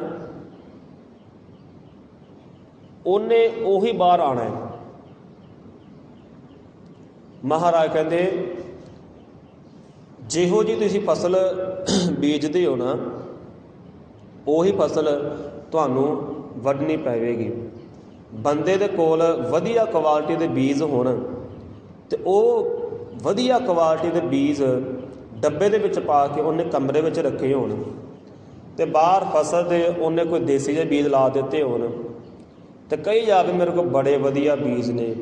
Speaker 1: ਉਹਨੇ ਉਹੀ ਬਾਹਰ ਆਣਾ ਹੈ। ਮਹਾਰਾਜ ਕਹਿੰਦੇ, ਜਿਹੋ ਜੀ ਤੁਸੀਂ ਫਸਲ ਬੀਜਦੇ ਹੋ ਨਾ ਉਹੀ ਫਸਲ ਤੁਹਾਨੂੰ ਵੱਢਣੀ ਪਵੇਗੀ। ਬੰਦੇ ਦੇ ਕੋਲ ਵਧੀਆ ਕੁਆਲਿਟੀ ਦੇ ਬੀਜ ਹੋਣ ਤੇ ਉਹ ਵਧੀਆ ਕੁਆਲਿਟੀ ਦੇ ਬੀਜ ਡੱਬੇ ਦੇ ਵਿੱਚ ਪਾ ਕੇ ਉਹਨੇ ਕਮਰੇ ਵਿੱਚ ਰੱਖੇ ਹੋਣ ਤੇ ਬਾਹਰ ਫਸਲ ਦੇ ਉਹਨੇ ਕੋਈ ਦੇਸੀ ਜਿਹੇ ਬੀਜ ਲਾ ਦਿੱਤੇ ਹੋਣ ਤੇ ਕਈ ਜਾ ਕੇ ਮੇਰੇ ਕੋਲ ਬੜੇ ਵਧੀਆ ਬੀਜ ਨੇ।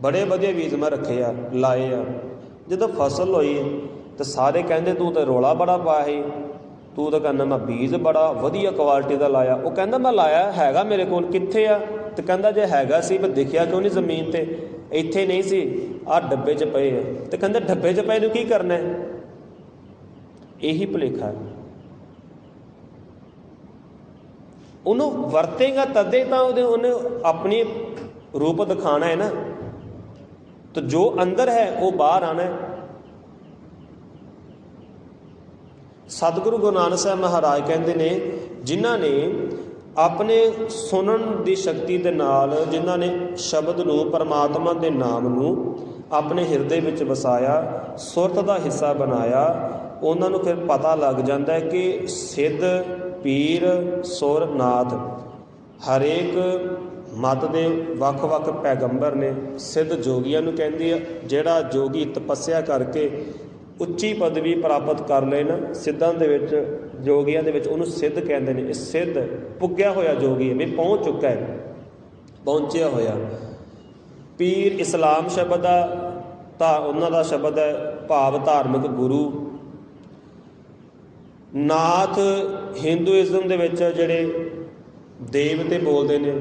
Speaker 1: ਬੜੇ ਵਧੀਆ ਬੀਜ ਮੈਂ ਰੱਖੇ ਆ, ਲਾਏ ਆ। ਜਦੋਂ ਫਸਲ ਹੋਈ ਤੇ ਸਾਰੇ ਕਹਿੰਦੇ ਤੂੰ ਤੇ ਰੋਲਾ ਬੜਾ ਪਾਇਆ ਸੀ। ਤੂੰ ਤਾਂ ਕਹਿੰਦਾ ਮੈਂ ਬੀਜ ਬੜਾ ਵਧੀਆ ਕੁਆਲਿਟੀ ਦਾ ਲਾਇਆ। ਉਹ ਕਹਿੰਦਾ ਮੈਂ ਲਾਇਆ, ਹੈਗਾ ਮੇਰੇ ਕੋਲ, ਕਿੱਥੇ ਆ? ਤੇ ਕਹਿੰਦਾ ਜੇ ਹੈਗਾ ਸੀ ਪਰ ਦਿਖਿਆ ਕਿਉਂ ਨਹੀਂ ਜ਼ਮੀਨ ਤੇ? ਇੱਥੇ ਨਹੀਂ ਸੀ ਆ ਡੱਬੇ 'ਚ ਪਏ ਆ। ਤੇ ਕਹਿੰਦਾ ਡੱਬੇ 'ਚ ਪਏ ਨੂੰ ਕੀ ਕਰਨਾ ਹੈ? ਇਹੀ ਭੁਲੇਖਾ ਉਹਨੂੰ ਵਰਤੇਗਾ ਤਦੇ ਤਾਂ ਉਹਦੇ ਉਹਨੇ ਆਪਣੀ ਰੂਪ ਦਿਖਾਣਾ ਹੈ ਨਾ। ਤਾਂ ਜੋ ਅੰਦਰ ਹੈ, ਉਹ ਬਾਹਰ ਆਣਾ ਹੈ। ਸਤਿਗੁਰੂ ਗੁਰੂ ਨਾਨਕ ਸਾਹਿਬ ਮਹਾਰਾਜ ਕਹਿੰਦੇ ਨੇ, ਜਿਨ੍ਹਾਂ ਨੇ ਆਪਣੇ ਸੁਣਨ ਦੀ ਸ਼ਕਤੀ ਦੇ ਨਾਲ, ਜਿਨ੍ਹਾਂ ਨੇ ਸ਼ਬਦ ਨੂੰ ਪਰਮਾਤਮਾ ਦੇ ਨਾਮ ਨੂੰ ਆਪਣੇ ਹਿਰਦੇ ਵਿੱਚ ਵਸਾਇਆ, ਸੁਰਤ ਦਾ ਹਿੱਸਾ ਬਣਾਇਆ, ਉਹਨਾਂ ਨੂੰ ਫਿਰ ਪਤਾ ਲੱਗ ਜਾਂਦਾ ਹੈ ਕਿ ਸਿੱਧ, ਪੀਰ ਸੁਰ ਨਾਥ ਹਰੇਕ ਮਤ ਦੇ ਵੱਖ-ਵੱਖ ਪੈਗੰਬਰ ਨੇ, ਸਿੱਧ ਜੋਗੀਆਂ ਨੂੰ ਕਹਿੰਦੀ ਆ, ਜਿਹੜਾ ਜੋਗੀ ਤਪੱਸਿਆ ਕਰਕੇ ਉੱਚੀ ਪਦਵੀ ਪ੍ਰਾਪਤ ਕਰ ਲੈ ਨਾ ਸਿੱਧਾਂ ਦੇ ਵਿੱਚ, ਜੋਗੀਆਂ ਦੇ ਵਿੱਚ ਉਹਨੂੰ ਸਿੱਧ ਕਹਿੰਦੇ ਨੇ। ਇਹ ਸਿੱਧ ਪੁੱਗਿਆ ਹੋਇਆ ਜੋਗੀ ਹੈ, ਵੀ ਪਹੁੰਚ ਚੁੱਕਾ ਹੈ, ਪਹੁੰਚਿਆ ਹੋਇਆ। ਪੀਰ ਇਸਲਾਮ ਸ਼ਬਦ ਦਾ ਤਾਂ ਉਹਨਾਂ ਦਾ ਸ਼ਬਦ ਹੈ ਭਾਵ ਧਾਰਮਿਕ ਗੁਰੂ। ਨਾਥ ਹਿੰਦੂਇਜ਼ਮ ਦੇ ਵਿੱਚ ਜਿਹੜੇ ਦੇਵਤੇ ਬੋਲਦੇ ਨੇ,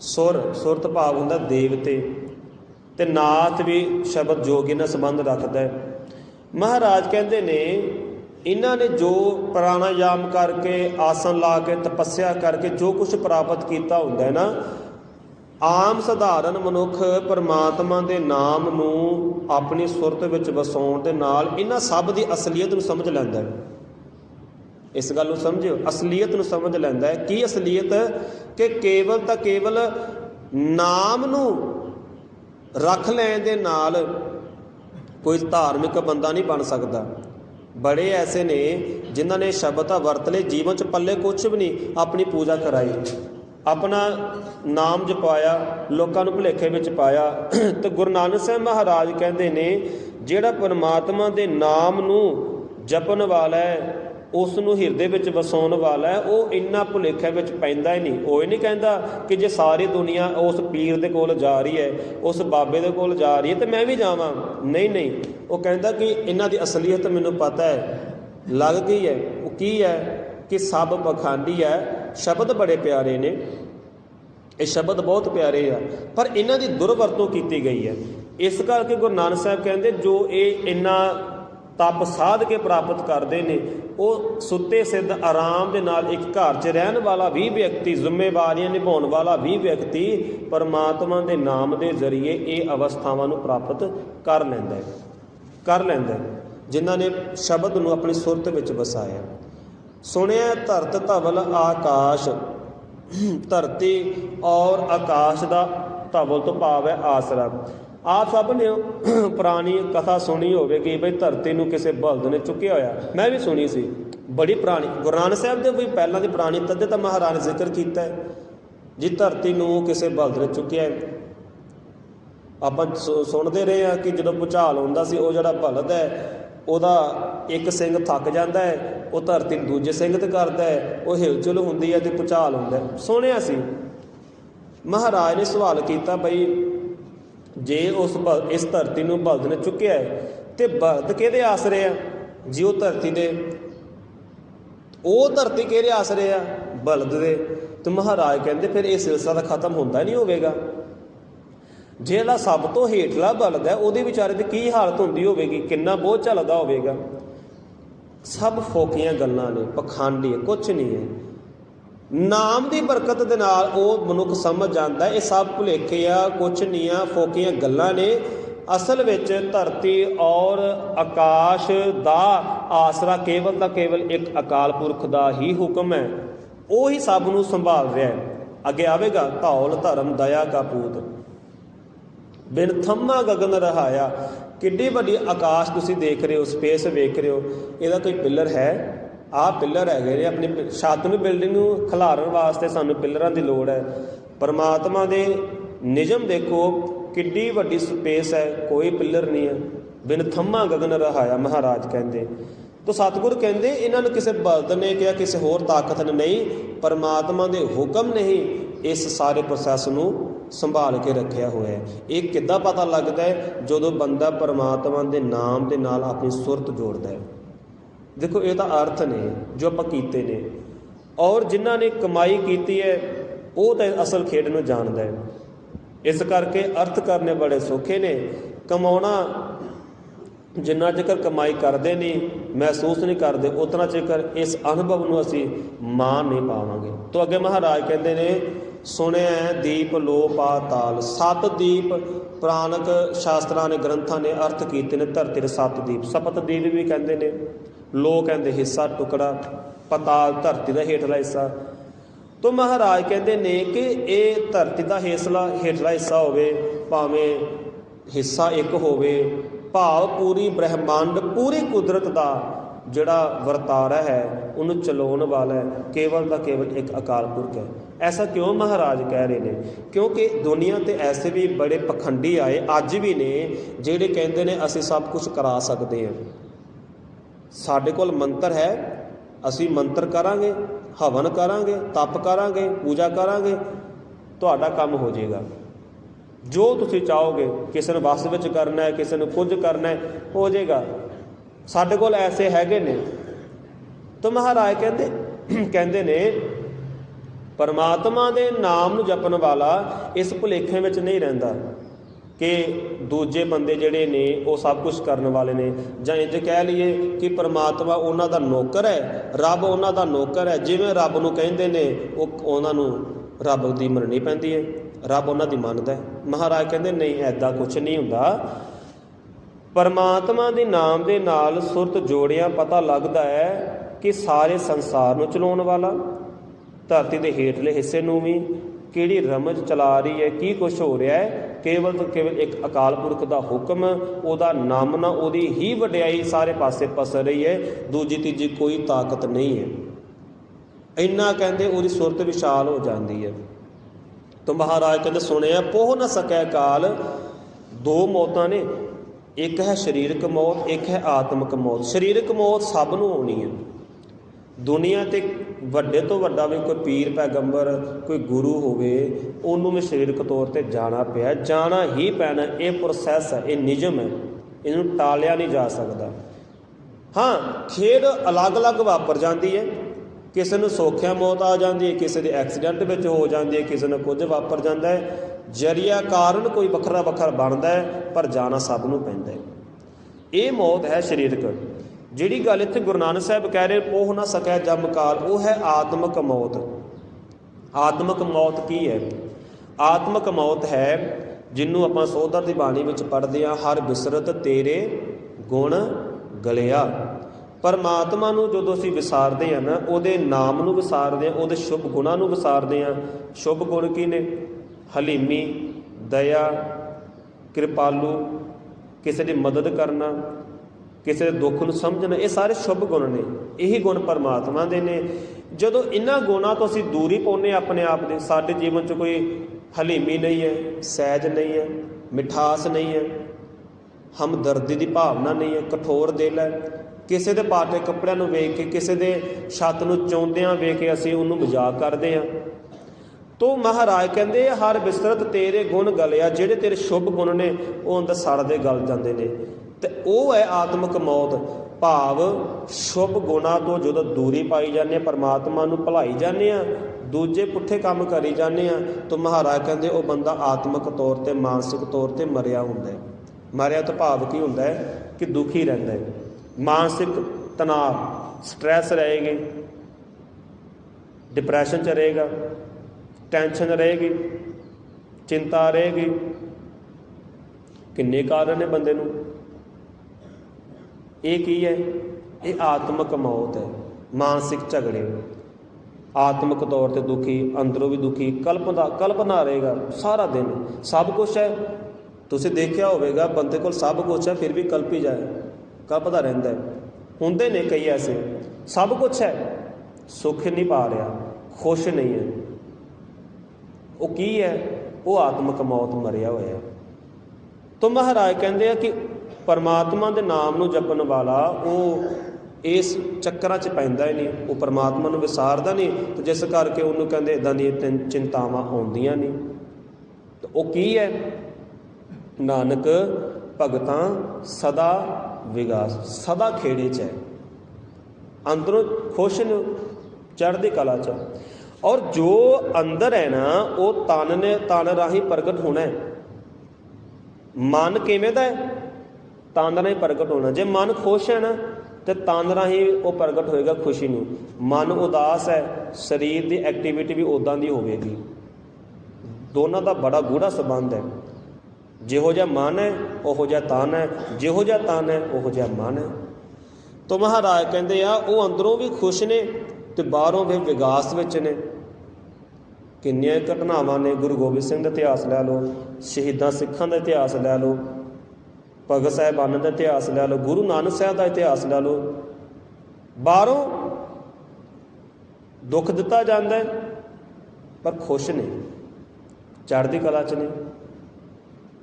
Speaker 1: ਸੁਰ ਸੁਰਤ ਭਾਵ ਹੁੰਦਾ ਦੇਵਤੇ। ਤੇ ਨਾਥ ਵੀ ਸ਼ਬਦ ਜੋਗੀ ਨਾਲ ਸੰਬੰਧ ਰੱਖਦਾ ਹੈ। ਮਹਾਰਾਜ ਕਹਿੰਦੇ ਨੇ, ਇਹਨਾਂ ਨੇ ਜੋ ਪ੍ਰਾਣਾਯਾਮ ਕਰਕੇ ਆਸਨ ਲਾ ਕੇ ਤਪੱਸਿਆ ਕਰਕੇ ਜੋ ਕੁਝ ਪ੍ਰਾਪਤ ਕੀਤਾ ਹੁੰਦਾ ਹੈ ਨਾ, ਆਮ ਸਧਾਰਨ ਮਨੁੱਖ ਪਰਮਾਤਮਾ ਦੇ ਨਾਮ ਨੂੰ ਆਪਣੀ ਸੁਰਤ ਵਿੱਚ ਵਸਾਉਣ ਦੇ ਨਾਲ ਇਹਨਾਂ ਸਭ ਦੀ ਅਸਲੀਅਤ ਨੂੰ ਸਮਝ ਲੈਂਦਾ ਹੈ। ਇਸ ਗੱਲ ਨੂੰ ਸਮਝਿਓ, ਅਸਲੀਅਤ ਨੂੰ ਸਮਝ ਲੈਂਦਾ ਹੈ। ਕੀ ਅਸਲੀਅਤ? ਕਿ ਕੇਵਲ ਤਾਂ ਕੇਵਲ ਨਾਮ ਨੂੰ ਰੱਖ ਲੈਣ ਦੇ ਨਾਲ ਕੋਈ ਧਾਰਮਿਕ ਬੰਦਾ ਨਹੀਂ ਬਣ ਸਕਦਾ। ਬੜੇ ਐਸੇ ਨੇ ਜਿਨ੍ਹਾਂ ਨੇ ਸ਼ਬਦ ਤਾਂ ਵਰਤ ਲਏ, ਜੀਵਨ ਚ ਪੱਲੇ ਕੁਝ ਵੀ ਨਹੀਂ, ਆਪਣੀ ਪੂਜਾ ਕਰਾਈ। ਆਪਣਾ ਨਾਮ ਜਪਾਇਆ, ਲੋਕਾਂ ਨੂੰ ਭੁਲੇਖੇ ਵਿੱਚ ਪਾਇਆ। ਤੇ ਗੁਰੂ ਨਾਨਕ ਸਾਹਿਬ ਮਹਾਰਾਜ ਕਹਿੰਦੇ ਨੇ, ਜਿਹੜਾ ਪਰਮਾਤਮਾ ਦੇ ਨਾਮ ਨੂੰ ਜਪਣ ਵਾਲਾ ਹੈ ਉਸ ਨੂੰ ਹਿਰਦੇ ਵਿੱਚ ਵਸਾਉਣ ਵਾਲਾ ਹੈ, ਉਹ ਇੰਨਾ ਭੁਲੇਖੇ ਵਿੱਚ ਪੈਂਦਾ ਹੀ ਨਹੀਂ। ਉਹ ਇਹ ਨਹੀਂ ਕਹਿੰਦਾ ਕਿ ਜੇ ਸਾਰੀ ਦੁਨੀਆ ਉਸ ਪੀਰ ਦੇ ਕੋਲ ਜਾ ਰਹੀ ਹੈ, ਉਸ ਬਾਬੇ ਦੇ ਕੋਲ ਜਾ ਰਹੀ ਹੈ, ਤੇ ਮੈਂ ਵੀ ਜਾਵਾਂ। ਨਹੀਂ ਨਹੀਂ। ਉਹ ਕਹਿੰਦਾ ਕਿ ਇਹਨਾਂ ਦੀ ਅਸਲੀਅਤ ਮੈਨੂੰ ਪਤਾ ਹੈ। ਲੱਗ ਗਈ ਹੈ। ਉਹ ਕੀ ਹੈ? ਕਿ ਸਭ ਪਖੰਡੀ ਹੈ। ਸ਼ਬਦ ਬੜੇ ਪਿਆਰੇ ਨੇ। ਇਹ ਸ਼ਬਦ ਬਹੁਤ ਪਿਆਰੇ ਆ। ਪਰ ਇਹਨਾਂ ਦੀ ਦੁਰਵਰਤੋਂ ਕੀਤੀ ਗਈ ਹੈ। ਇਸ ਕਰਕੇ ਗੁਰੂ ਨਾਨਕ ਸਾਹਿਬ ਕਹਿੰਦੇ, ਜੋ ਇਹ ਇੰਨਾ ਤਪ ਸਾਧ ਕੇ ਪ੍ਰਾਪਤ ਕਰਦੇ ਨੇ। ਉਹ ਸੁੱਤੇ ਸਿੱਧ ਆਰਾਮ ਦੇ ਨਾਲ ਇੱਕ ਘਰ 'ਚ ਰਹਿਣ ਵਾਲਾ ਵੀ ਵਿਅਕਤੀ, ਜ਼ਿੰਮੇਵਾਰੀਆਂ ਨਿਭਾਉਣ ਵਾਲਾ ਵੀ ਵਿਅਕਤੀ ਪਰਮਾਤਮਾ ਦੇ ਨਾਮ ਦੇ ਜ਼ਰੀਏ ਇਹ ਅਵਸਥਾਵਾਂ ਨੂੰ ਪ੍ਰਾਪਤ ਕਰ ਲੈਂਦਾ ਹੈ। ਕਰ ਲੈਂਦਾ ਹੈ, ਜਿਨ੍ਹਾਂ ਨੇ ਸ਼ਬਦ ਨੂੰ ਆਪਣੀ ਸੁਰਤ ਵਿੱਚ ਵਸਾਇਆ। ਸੁਣਿਆ, ਧਰਤ ਧਵਲ ਆਕਾਸ਼, ਧਰਤੀ ਔਰ ਆਕਾਸ਼ ਦਾ ਧਵਲ ਤੋਂ ਭਾਵ ਹੈ ਆਸਰਾ। ਆਪ ਸਭ ਨੇ ਪੁਰਾਣੀ ਕਥਾ ਸੁਣੀ ਹੋਵੇਗੀ ਬਈ ਧਰਤੀ ਨੂੰ ਕਿਸੇ ਬਲਦ ਨੇ ਚੁੱਕਿਆ ਹੋਇਆ। ਮੈਂ ਵੀ ਸੁਣੀ ਸੀ। ਬੜੀ ਪੁਰਾਣੀ। ਗੁਰੂ ਨਾਨਕ ਸਾਹਿਬ ਦੇ ਵੀ ਪਹਿਲਾਂ ਦੀ ਪੁਰਾਣੀ ਤੱਦੇ ਤਾਂ ਮਹਾਰਾਜ ਨੇ ਜ਼ਿਕਰ ਕੀਤਾ ਹੈ ਜੀ, ਧਰਤੀ ਨੂੰ ਕਿਸੇ ਬਲਦ ਨੇ ਚੁੱਕਿਆ ਹੈ। ਆਪਾਂ ਸੁ- ਸੁਣਦੇ ਰਹੇ ਆ ਕਿ ਜਦੋਂ ਭੁਚਾਲ ਹੁੰਦਾ ਸੀ, ਉਹ ਜਿਹੜਾ ਬਲਦ ਹੈ, ਉਹਦਾ ਇੱਕ ਸਿੰਘ ਥੱਕ ਜਾਂਦਾ ਹੈ, ਉਹ ਧਰਤੀ ਨੂੰ ਦੂਜੇ ਸਿੰਘ ਤੇ ਕਰਦਾ ਹੈ, ਉਹ ਹਿਲਚੁਲ ਹੁੰਦੀ ਹੈ ਤੇ ਭੁਚਾਲ ਹੁੰਦਾ ਸੁਣਿਆ ਸੀ। ਮਹਾਰਾਜ ਨੇ ਸਵਾਲ ਕੀਤਾ ਬਈ ਜੇ ਉਸ ਬਲ- ਇਸ ਧਰਤੀ ਨੂੰ ਬਲਦ ਨੇ ਚੁੱਕਿਆ ਹੈ, ਤੇ ਬਲਦ ਕਿਹਦੇ ਆਸਰੇ ਆ? ਜੀ ਉਹ ਧਰਤੀ ਦੇ। ਉਹ ਧਰਤੀ ਕਿਹਦੇ ਆਸਰੇ ਆ? ਬਲਦ ਦੇ। ਤੇ ਮਹਾਰਾਜ ਕਹਿੰਦੇ, ਫਿਰ ਇਹ ਸਿਲਸਿਲਾ ਤਾਂ ਖਤਮ ਹੁੰਦਾ ਨਹੀਂ ਹੋਵੇਗਾ। ਜਿਹੜਾ ਸਭ ਤੋਂ ਹੇਠਲਾ ਬਲਦ ਹੈ, ਉਹਦੇ ਵਿਚਾਰੇ ਦੀ ਕੀ ਹਾਲਤ ਹੁੰਦੀ ਹੋਵੇਗੀ? ਕਿੰਨਾ ਬੋਝ ਚੱਲਦਾ ਹੋਵੇਗਾ? ਸਭ ਫੋਕੀਆਂ ਗੱਲਾਂ ਨੇ, ਪਖੰਡੀ ਕੁਝ ਨਹੀਂ ਹੈ। ਨਾਮ ਦੀ ਬਰਕਤ ਦੇ ਨਾਲ ਉਹ ਮਨੁੱਖ ਸਮਝ ਜਾਂਦਾ ਇਹ ਸਭ ਭੁਲੇਖੇ ਆ ਕੁਛ ਨਹੀਂ ਆ ਫੋਕੀਆਂ ਗੱਲਾਂ ਨੇ। ਅਸਲ ਵਿੱਚ ਧਰਤੀ ਔਰ ਆਕਾਸ਼ ਦਾ ਆਸਰਾ ਕੇਵਲ ਤਾਂ ਕੇਵਲ ਇੱਕ ਅਕਾਲ ਪੁਰਖ ਦਾ ਹੀ ਹੁਕਮ ਹੈ। ਉਹ ਹੀ ਸਭ ਨੂੰ ਸੰਭਾਲ ਰਿਹਾ ਹੈ। ਅੱਗੇ ਆਵੇਗਾ, ਧੌਲ, ਧਰਮ, ਦਇਆ ਕਾ ਪੂਤ। ਬਿਨ ਥੰਮਾ ਗਗਨ ਰਹਾਇਆ, ਕਿੱਡੀ ਵੱਡੀ ਆਕਾਸ਼ ਤੁਸੀਂ ਦੇਖ ਰਹੇ ਹੋ, ਸਪੇਸ ਵੇਖ ਰਹੇ ਹੋ। ਇਹਦਾ ਕੋਈ ਪਿੱਲਰ ਹੈ? ਆਹ ਪਿੱਲਰ ਹੈਗੇ ਨੇ, ਆਪਣੀ ਪ- ਛੱਤ ਨੂੰ ਬਿਲਡਿੰਗ ਨੂੰ ਖਿਲਾਰਨ ਵਾਸਤੇ ਸਾਨੂੰ ਪਿੱਲਰਾਂ ਦੀ ਲੋੜ ਹੈ। ਪਰਮਾਤਮਾ ਦੇ ਨਿਯਮ ਦੇਖੋ, ਕਿੱਡੀ ਵੱਡੀ ਸਪੇਸ ਹੈ, ਕੋਈ ਪਿੱਲਰ ਨਹੀਂ ਹੈ। ਬਿਨ ਥੰਮਾ ਗਗਨ ਰਹਾਇਆ ਮਹਾਰਾਜ ਕਹਿੰਦੇ। ਤੋ ਸਤਿਗੁਰ ਕਹਿੰਦੇ, ਇਹਨਾਂ ਨੂੰ ਕਿਸੇ ਬਲਦ ਨੇ ਕਿਹਾ, ਕਿਸੇ ਹੋਰ ਤਾਕਤ ਨੇ ਨਹੀਂ, ਪਰਮਾਤਮਾ ਦੇ ਹੁਕਮ ਨੇ ਹੀ ਇਸ ਸਾਰੇ ਪ੍ਰੋਸੈਸ ਨੂੰ ਸੰਭਾਲ ਕੇ ਰੱਖਿਆ ਹੋਇਆ ਹੈ। ਇਹ ਕਿੱਦਾਂ ਪਤਾ ਲੱਗਦਾ ਹੈ? ਜਦੋਂ ਬੰਦਾ ਪਰਮਾਤਮਾ ਦੇ ਨਾਮ ਦੇ ਨਾਲ ਆਪਣੀ ਸੁਰਤ ਜੋੜਦਾ ਹੈ। ਦੇਖੋ, ਇਹ ਤਾਂ ਅਰਥ ਨੇ ਜੋ ਆਪਾਂ ਕੀਤੇ ਨੇ। ਔਰ ਜਿਨ੍ਹਾਂ ਨੇ ਕਮਾਈ ਕੀਤੀ ਹੈ, ਉਹ ਤਾਂ ਅਸਲ ਖੇਡ ਨੂੰ ਜਾਣਦਾ ਹੈ। ਇਸ ਕਰਕੇ ਅਰਥ ਕਰਨੇ ਬੜੇ ਸੌਖੇ ਨੇ। ਕਮਾਉਣਾ ਜਿੰਨਾ ਚਿਰ ਕਮਾਈ ਕਰਦੇ ਨਹੀਂ ਮਹਿਸੂਸ ਨਹੀਂ ਕਰਦੇ, ਉਤਨਾ ਚਿਰ ਇਸ ਅਨੁਭਵ ਨੂੰ ਅਸੀਂ ਮਾਣ ਨਹੀਂ ਪਾਵਾਂਗੇ। ਤੋਂ ਅੱਗੇ ਮਹਾਰਾਜ ਕਹਿੰਦੇ ਨੇ, ਸੁਣਿਆ ਦੀਪ ਲੋ ਪਾ ਤਾਲ। ਸਤ ਦੀਪ ਪ੍ਰਾਨਕ ਸ਼ਾਸਤਰਾਂ ਨੇ, ਗ੍ਰੰਥਾਂ ਨੇ ਅਰਥ ਕੀਤੇ ਨੇ, ਧਰਤੀ ਦੇ ਸੱਤ ਦੀਪ। ਸਪਤ ਦੀਪ ਵੀ ਕਹਿੰਦੇ ਨੇ। ਲੋਕ ਕਹਿੰਦੇ ਹਿੱਸਾ ਟੁਕੜਾ ਪਤਾਲ ਧਰਤੀ ਦਾ ਹੇਠਲਾ ਹਿੱਸਾ। ਤੋ ਮਹਾਰਾਜ ਕਹਿੰਦੇ ਨੇ ਕਿ ਇਹ ਧਰਤੀ ਦਾ ਹੇਸਲਾ ਹੇਠਲਾ ਹਿੱਸਾ ਹੋਵੇ, ਭਾਵੇਂ ਹਿੱਸਾ ਇੱਕ ਹੋਵੇ, ਭਾਵ ਪੂਰੀ ਬ੍ਰਹਿਮੰਡ, ਪੂਰੀ ਕੁਦਰਤ ਦਾ ਜਿਹੜਾ ਵਰਤਾਰਾ ਹੈ, ਉਹਨੂੰ ਚਲਾਉਣ ਵਾਲਾ ਹੈ, ਕੇਵਲ ਦਾ ਕੇਵਲ ਇੱਕ ਅਕਾਲ ਪੁਰਖ ਹੈ। ਐਸਾ ਕਿਉਂ ਮਹਾਰਾਜ ਕਹਿ ਰਹੇ ਨੇ? ਕਿਉਂਕਿ ਦੁਨੀਆ ਤੇ ਐਸੇ ਵੀ ਬੜੇ ਪਖੰਡੀ ਆਏ ਅੱਜ ਵੀ ਨੇ, ਜਿਹੜੇ ਕਹਿੰਦੇ ਨੇ ਅਸੀਂ ਸਭ ਕੁਝ ਕਰਾ ਸਕਦੇ ਹਾਂ। ਸਾਡੇ ਕੋਲ ਮੰਤਰ ਹੈ, ਅਸੀਂ ਮੰਤਰ ਕਰਾਂਗੇ, ਹਵਨ ਕਰਾਂਗੇ, ਤਪ ਕਰਾਂਗੇ, ਪੂਜਾ ਕਰਾਂਗੇ, ਤੁਹਾਡਾ ਕੰਮ ਹੋ ਜਾਏਗਾ। ਜੋ ਤੁਸੀਂ ਚਾਹੋਗੇ, ਕਿਸੇ ਨੂੰ ਵਸ ਵਿੱਚ ਕਰਨਾ ਹੈ, ਕਿਸੇ ਨੂੰ ਕੁਝ ਕਰਨਾ ਹੈ, ਹੋ ਜਾਏਗਾ। ਸਾਡੇ ਕੋਲ ਐਸੇ ਹੈਗੇ ਨੇ। ਤਾਂ ਮਹਾਰਾਜ ਕਹਿੰਦੇ ਕਹਿੰਦੇ ਨੇ, ਪਰਮਾਤਮਾ ਦੇ ਨਾਮ ਨੂੰ ਜਪਣ ਵਾਲਾ ਇਸ ਭੁਲੇਖੇ ਵਿੱਚ ਨਹੀਂ ਰਹਿੰਦਾ। ਕਿ ਦੂਜੇ ਬੰਦੇ ਜਿਹੜੇ ਨੇ, ਉਹ ਸਭ ਕੁਝ ਕਰਨ ਵਾਲੇ ਨੇ। ਜਾਂ ਇੰਜ ਕਹਿ ਲਈਏ ਕਿ ਪਰਮਾਤਮਾ ਉਹਨਾਂ ਦਾ ਨੌਕਰ ਹੈ, ਰੱਬ ਉਹਨਾਂ ਦਾ ਨੌਕਰ ਹੈ। ਜਿਵੇਂ ਰੱਬ ਨੂੰ ਕਹਿੰਦੇ ਨੇ, ਉਹ ਉਹਨਾਂ ਨੂੰ ਰੱਬ ਦੀ ਮੰਨਣੀ ਪੈਂਦੀ ਹੈ। ਰੱਬ ਉਹਨਾਂ ਦੀ ਮੰਨਦਾ ਹੈ। ਮਹਾਰਾਜ ਕਹਿੰਦੇ, ਨਹੀਂ ਐਦਾਂ ਕੁਝ ਨਹੀਂ ਹੁੰਦਾ। ਪਰਮਾਤਮਾ ਦੇ ਨਾਮ ਦੇ ਨਾਲ ਸੁਰਤ ਜੋੜਿਆਂ ਪਤਾ ਲੱਗਦਾ ਹੈ ਕਿ ਸਾਰੇ ਸੰਸਾਰ ਨੂੰ ਚਲਾਉਣ ਵਾਲਾ, ਧਰਤੀ ਦੇ ਹੇਠਲੇ ਹਿੱਸੇ ਨੂੰ ਵੀ ਕਿਹੜੀ ਰਮਜ ਚਲਾ ਰਹੀ ਹੈ, ਕੀ ਕੁਝ ਹੋ ਰਿਹਾ ਹੈ, ਕੇਵਲ ਤੋਂ ਕੇਵਲ ਇੱਕ ਅਕਾਲ ਪੁਰਖ ਦਾ ਹੁਕਮ, ਉਹਦਾ ਨਾਮ ਨਾ ਉਹਦੀ ਹੀ ਵਡਿਆਈ ਸਾਰੇ ਪਾਸੇ ਪਸਰ ਰਹੀ ਹੈ, ਦੂਜੀ ਤੀਜੀ ਕੋਈ ਤਾਕਤ ਨਹੀਂ ਹੈ। ਇੰਨਾ ਕਹਿੰਦੇ ਉਹਦੀ ਸੁਰਤ ਵਿਸ਼ਾਲ ਹੋ ਜਾਂਦੀ ਹੈ। ਤਾਂ ਮਹਾਰਾਜ ਕਹਿੰਦੇ, ਸੁਣਿਆ, ਪੋਹ ਨਾ ਸਕਿਆ ਕਾਲ ਦੋ ਮੌਤਾਂ ਨੇ, ਇੱਕ ਹੈ ਸਰੀਰਕ ਮੌਤ, ਇੱਕ ਹੈ ਆਤਮਿਕ ਮੌਤ। ਸਰੀਰਕ ਮੌਤ ਸਭ ਨੂੰ ਆਉਣੀ ਹੈ। ਦੁਨੀਆ ਤੇ ਵੱਡੇ ਤੋਂ ਵੱਡਾ ਵੀ ਕੋਈ ਪੀਰ ਪੈਗੰਬਰ, ਕੋਈ ਗੁਰੂ ਹੋਵੇ, ਉਹਨੂੰ ਵੀ ਸਰੀਰਕ ਤੌਰ ਤੇ ਜਾਣਾ ਪਿਆ, ਜਾਣਾ ਹੀ ਪੈਣਾ, ਇਹ ਪ੍ਰੋਸੈਸ ਹੈ, ਇਹ ਨਿਯਮ ਹੈ, ਇਹਨੂੰ ਟਾਲਿਆ ਨਹੀਂ ਜਾ ਸਕਦਾ। ਹਾਂ, ਖੇਡ ਅਲੱਗ-ਅਲੱਗ ਵਾਪਰ ਜਾਂਦੀ ਹੈ, ਕਿਸੇ ਨੂੰ ਸੋਖਿਆ ਮੌਤ ਆ ਜਾਂਦੀ ਹੈ, ਕਿਸੇ ਦੇ ਐਕਸੀਡੈਂਟ ਵਿੱਚ ਹੋ ਜਾਂਦੀ ਹੈ, ਕਿਸੇ ਨੂੰ ਕੁਝ ਵਾਪਰ ਜਾਂਦਾ ਹੈ, ਜਰੀਆ ਕਾਰਨ ਕੋਈ ਵੱਖਰਾ ਵੱਖਰਾ ਬਣਦਾ ਹੈ, ਪਰ ਜਾਣਾ ਸਭ ਨੂੰ ਪੈਂਦਾ ਹੈ। ਇਹ ਮੌਤ ਹੈ ਸਰੀਰਕ। ਜਿਹੜੀ ਗੱਲ ਇੱਥੇ ਗੁਰੂ ਨਾਨਕ ਸਾਹਿਬ ਕਹਿ ਰਹੇ, ਉਹ ਨਾ ਸਕਿਆ ਜਮ ਕਾਲ, ਉਹ ਹੈ ਆਤਮਕ ਮੌਤ। ਆਤਮਕ ਮੌਤ ਕੀ ਹੈ? ਆਤਮਕ ਮੌਤ ਹੈ ਜਿਹਨੂੰ ਆਪਾਂ ਸੋਦਰ ਦੀ ਬਾਣੀ ਵਿੱਚ ਪੜ੍ਹਦੇ ਆ ਹਰ ਬਿਸਰਤ ਤੇਰੇ ਗੁਣ ਗਲਿਆ। ਪਰਮਾਤਮਾ ਨੂੰ ਜਦੋਂ ਅਸੀਂ ਵਿਸਾਰਦੇ ਆ ਨਾ, ਉਹਦੇ ਨਾਮ ਨੂੰ ਵਿਸਾਰਦੇ ਆ ਉਹਦੇ ਸ਼ੁਭ ਗੁਣਾਂ ਨੂੰ ਵਿਸਾਰਦੇ ਆ ਸ਼ੁਭ ਗੁਣ ਕੀ ਨੇ? ਹਲੀਮੀ, ਦਇਆ, ਕਿਰਪਾਲੂ, ਕਿਸੇ ਦੀ ਮਦਦ ਕਰਨਾ ਕਿਸੇ ਦੇ ਦੁੱਖ ਨੂੰ ਸਮਝਣਾ, ਇਹ ਸਾਰੇ ਸ਼ੁਭ ਗੁਣ ਨੇ, ਇਹੀ ਗੁਣ ਪਰਮਾਤਮਾ ਦੇ ਨੇ। ਜਦੋਂ ਇਹਨਾਂ ਗੁਣਾਂ ਤੋਂ ਅਸੀਂ ਦੂਰੀ ਪਾਉਨੇ ਆਪਣੇ ਆਪ ਦੇ, ਸਾਡੇ ਜੀਵਨ 'ਚ ਕੋਈ ਹਲੀਮੀ ਨਹੀਂ ਹੈ, ਸਹਿਜ ਨਹੀਂ ਹੈ, ਮਿਠਾਸ ਨਹੀਂ ਹੈ, ਹਮਦਰਦੀ ਦੀ ਭਾਵਨਾ ਨਹੀਂ ਹੈ, ਕਠੋਰ ਦਿਲ ਹੈ। ਕਿਸੇ ਦੇ ਪਾਟੇ ਕੱਪੜਿਆਂ ਨੂੰ ਵੇਖ ਕੇ, ਕਿਸੇ ਦੇ ਛੱਤ ਨੂੰ ਚੌਂਦਿਆਂ ਵੇਖ ਕੇ ਅਸੀਂ ਉਹਨੂੰ ਮਜ਼ਾਕ ਕਰਦੇ ਹਾਂ। ਤੋ ਮਹਾਰਾਜ ਕਹਿੰਦੇ, ਹਰ ਬਿਸਰਤ ਤੇਰੇ ਗੁਣ ਗਲਿਆ, ਜਿਹੜੇ ਤੇਰੇ ਸ਼ੁਭ ਗੁਣ ਨੇ, ਉਹ ਅੰਦਰ ਸੜਦੇ ਗਲ ਜਾਂਦੇ ਨੇ। ਤੇ ਉਹ ਹੈ ਆਤਮਿਕ ਮੌਤ। ਭਾਵ ਸ਼ੁਭ ਗੁਣਾ ਤੋਂ ਜਦੋਂ ਦੂਰੀ ਪਾਈ ਜਾਂਦੇ ਆ ਪਰਮਾਤਮਾ ਨੂੰ ਭੁਲਾਈ ਜਾਂਦੇ ਆ ਦੂਜੇ ਪੁੱਠੇ ਕੰਮ ਕਰੀ ਜਾਂਦੇ ਆ ਤਾਂ ਮਹਾਰਾਜ ਕਹਿੰਦੇ ਉਹ ਬੰਦਾ ਆਤਮਿਕ ਤੌਰ ਤੇ, ਮਾਨਸਿਕ ਤੌਰ ਤੇ ਮਰਿਆ ਹੁੰਦਾ ਹੈ। ਮਰਿਆ ਤਾਂ ਭਾਵ ਕੀ ਹੁੰਦਾ ਹੈ? ਕਿ ਦੁਖੀ ਰਹਿੰਦਾ ਹੈ। ਮਾਨਸਿਕ ਤਣਾਅ ਸਟ੍ਰੈਸ ਰਹੇਗੀ ਡਿਪਰੈਸ਼ਨ ਚ ਰਹੇਗਾ ਟੈਨਸ਼ਨ ਰਹੇਗੀ, ਚਿੰਤਾ ਰਹੇਗੀ। ਕਿੰਨੇ ਕਾਰਨ ਨੇ ਬੰਦੇ ਨੂੰ? ਇਹ ਕੀ ਹੈ? ਇਹ ਆਤਮਿਕ ਮੌਤ ਹੈ, ਮਾਨਸਿਕ ਝਗੜੇ। ਆਤਮਿਕ ਤੌਰ ਤੇ ਦੁਖੀ, ਅੰਦਰੋਂ ਵੀ ਦੁਖੀ, ਕਲਪਨਾ ਕਲਪਨਾ ਰਹੇਗਾ ਸਾਰਾ ਦਿਨ। ਸਭ ਕੁਝ ਹੈ। ਤੁਸੀਂ ਦੇਖਿਆ ਹੋਵੇਗਾ, ਬੰਦੇ ਕੋਲ ਸਭ ਕੁਝ ਹੈ, ਫਿਰ ਵੀ ਕਲਪੀ ਜਾਏ, ਕਲਪਦਾ ਰਹਿੰਦਾ ਹੈ। ਹੁੰਦੇ ਨੇ ਕਈ ਐਸੇ। ਸਭ ਕੁਝ ਹੈ। ਸੁੱਖ ਨਹੀਂ ਪਾ ਰਿਹਾ, ਖੁਸ਼ ਨਹੀਂ ਹੈ। ਉਹ ਕੀ ਹੈ? ਉਹ ਆਤਮਿਕ ਮੌਤ ਮਰਿਆ ਹੋਇਆ ਤੋਂ ਮਹਾਰਾਜ ਕਹਿੰਦੇ ਆ ਕਿ ਪਰਮਾਤਮਾ ਦੇ ਨਾਮ ਨੂੰ ਜਪਣ ਵਾਲਾ ਉਹ ਇਸ ਚੱਕਰਾਂ 'ਚ ਪੈਂਦਾ ਹੀ ਨਹੀਂ, ਉਹ ਪਰਮਾਤਮਾ ਨੂੰ ਵਿਸਾਰਦਾ ਨਹੀਂ, ਤੇ ਜਿਸ ਕਰਕੇ ਉਹਨੂੰ ਕਹਿੰਦੇ ਇਦਾਂ ਦੀਆਂ ਤਿੰਨ ਚਿੰਤਾਵਾਂ ਆਉਂਦੀਆਂ ਨਹੀਂ। ਤੇ ਉਹ ਕੀ ਹੈ? ਨਾਨਕ ਭਗਤਾਂ ਸਦਾ ਵਿਗਾਸ, ਸਦਾ ਖੇੜੇ 'ਚ ਹੈ। ਅੰਦਰੋਂ ਖੁਸ਼ ਨੇ ਚੜ੍ਹਦੀ ਕਲਾ 'ਚ। ਔਰ ਜੋ ਅੰਦਰ ਹੈ ਨਾ, ਉਹ ਤਨ ਨੇ ਤਨ ਰਾਹੀਂ ਪ੍ਰਗਟ ਹੋਣਾ ਹੈ। ਮਨ ਕਿਵੇਂ ਦਾ ਹੈ? ਤਨ ਰਾਹੀਂ ਪ੍ਰਗਟ ਹੋਣਾ। ਜੇ ਮਨ ਖੁਸ਼ ਹੈ ਨਾ, ਤੇ ਤਨ ਰਾਹੀਂ ਉਹ ਪ੍ਰਗਟ ਹੋਏਗਾ ਖੁਸ਼ੀ ਨੂੰ। ਮਨ ਉਦਾਸ ਹੈ, ਸਰੀਰ ਦੀ ਐਕਟੀਵਿਟੀ ਵੀ ਉਦਾਂ ਦੀ ਹੋਵੇਗੀ। ਦੋਨਾਂ ਦਾ ਬੜਾ ਗੂੜਾ ਸੰਬੰਧ ਹੈ। ਜਿਹੋ ਜਿਹਾ ਮਨ ਹੈ, ਉਹੋ ਜਿਹਾ ਤਨ ਹੈ। ਜਿਹੋ ਜਿਹਾ ਤਨ ਹੈ, ਉਹੋ ਜਿਹਾ ਮਨ ਹੈ। ਤੋ ਮਹਾਰਾਜ ਕਹਿੰਦੇ ਆ, ਉਹ ਅੰਦਰੋਂ ਵੀ ਖੁਸ਼ ਨੇ ਤੇ ਬਾਹਰੋਂ ਵੀ ਵਿਗਾਸ ਵਿੱਚ ਨੇ। ਕਿੰਨੀਆਂ ਘਟਨਾਵਾਂ ਨੇ, ਗੁਰੂ ਗੋਬਿੰਦ ਸਿੰਘ ਦਾ ਇਤਿਹਾਸ ਲੈ ਲਓ, ਸ਼ਹੀਦਾਂ ਸਿੱਖਾਂ ਦਾ ਇਤਿਹਾਸ ਲੈ ਲਓ। ਭਗਤ ਸਾਹਿਬਾਨ ਦਾ ਇਤਿਹਾਸ ਲੈ ਲਓ, ਗੁਰੂ ਨਾਨਕ ਸਾਹਿਬ ਦਾ ਇਤਿਹਾਸ ਲੈ ਲਓ। ਬਾਹਰੋਂ ਦੁੱਖ ਦਿੱਤਾ ਜਾਂਦਾ ਹੈ, ਪਰ ਖੁਸ਼ ਨੇ। ਚੜ੍ਹਦੀ ਕਲਾ 'ਚ ਨੇ।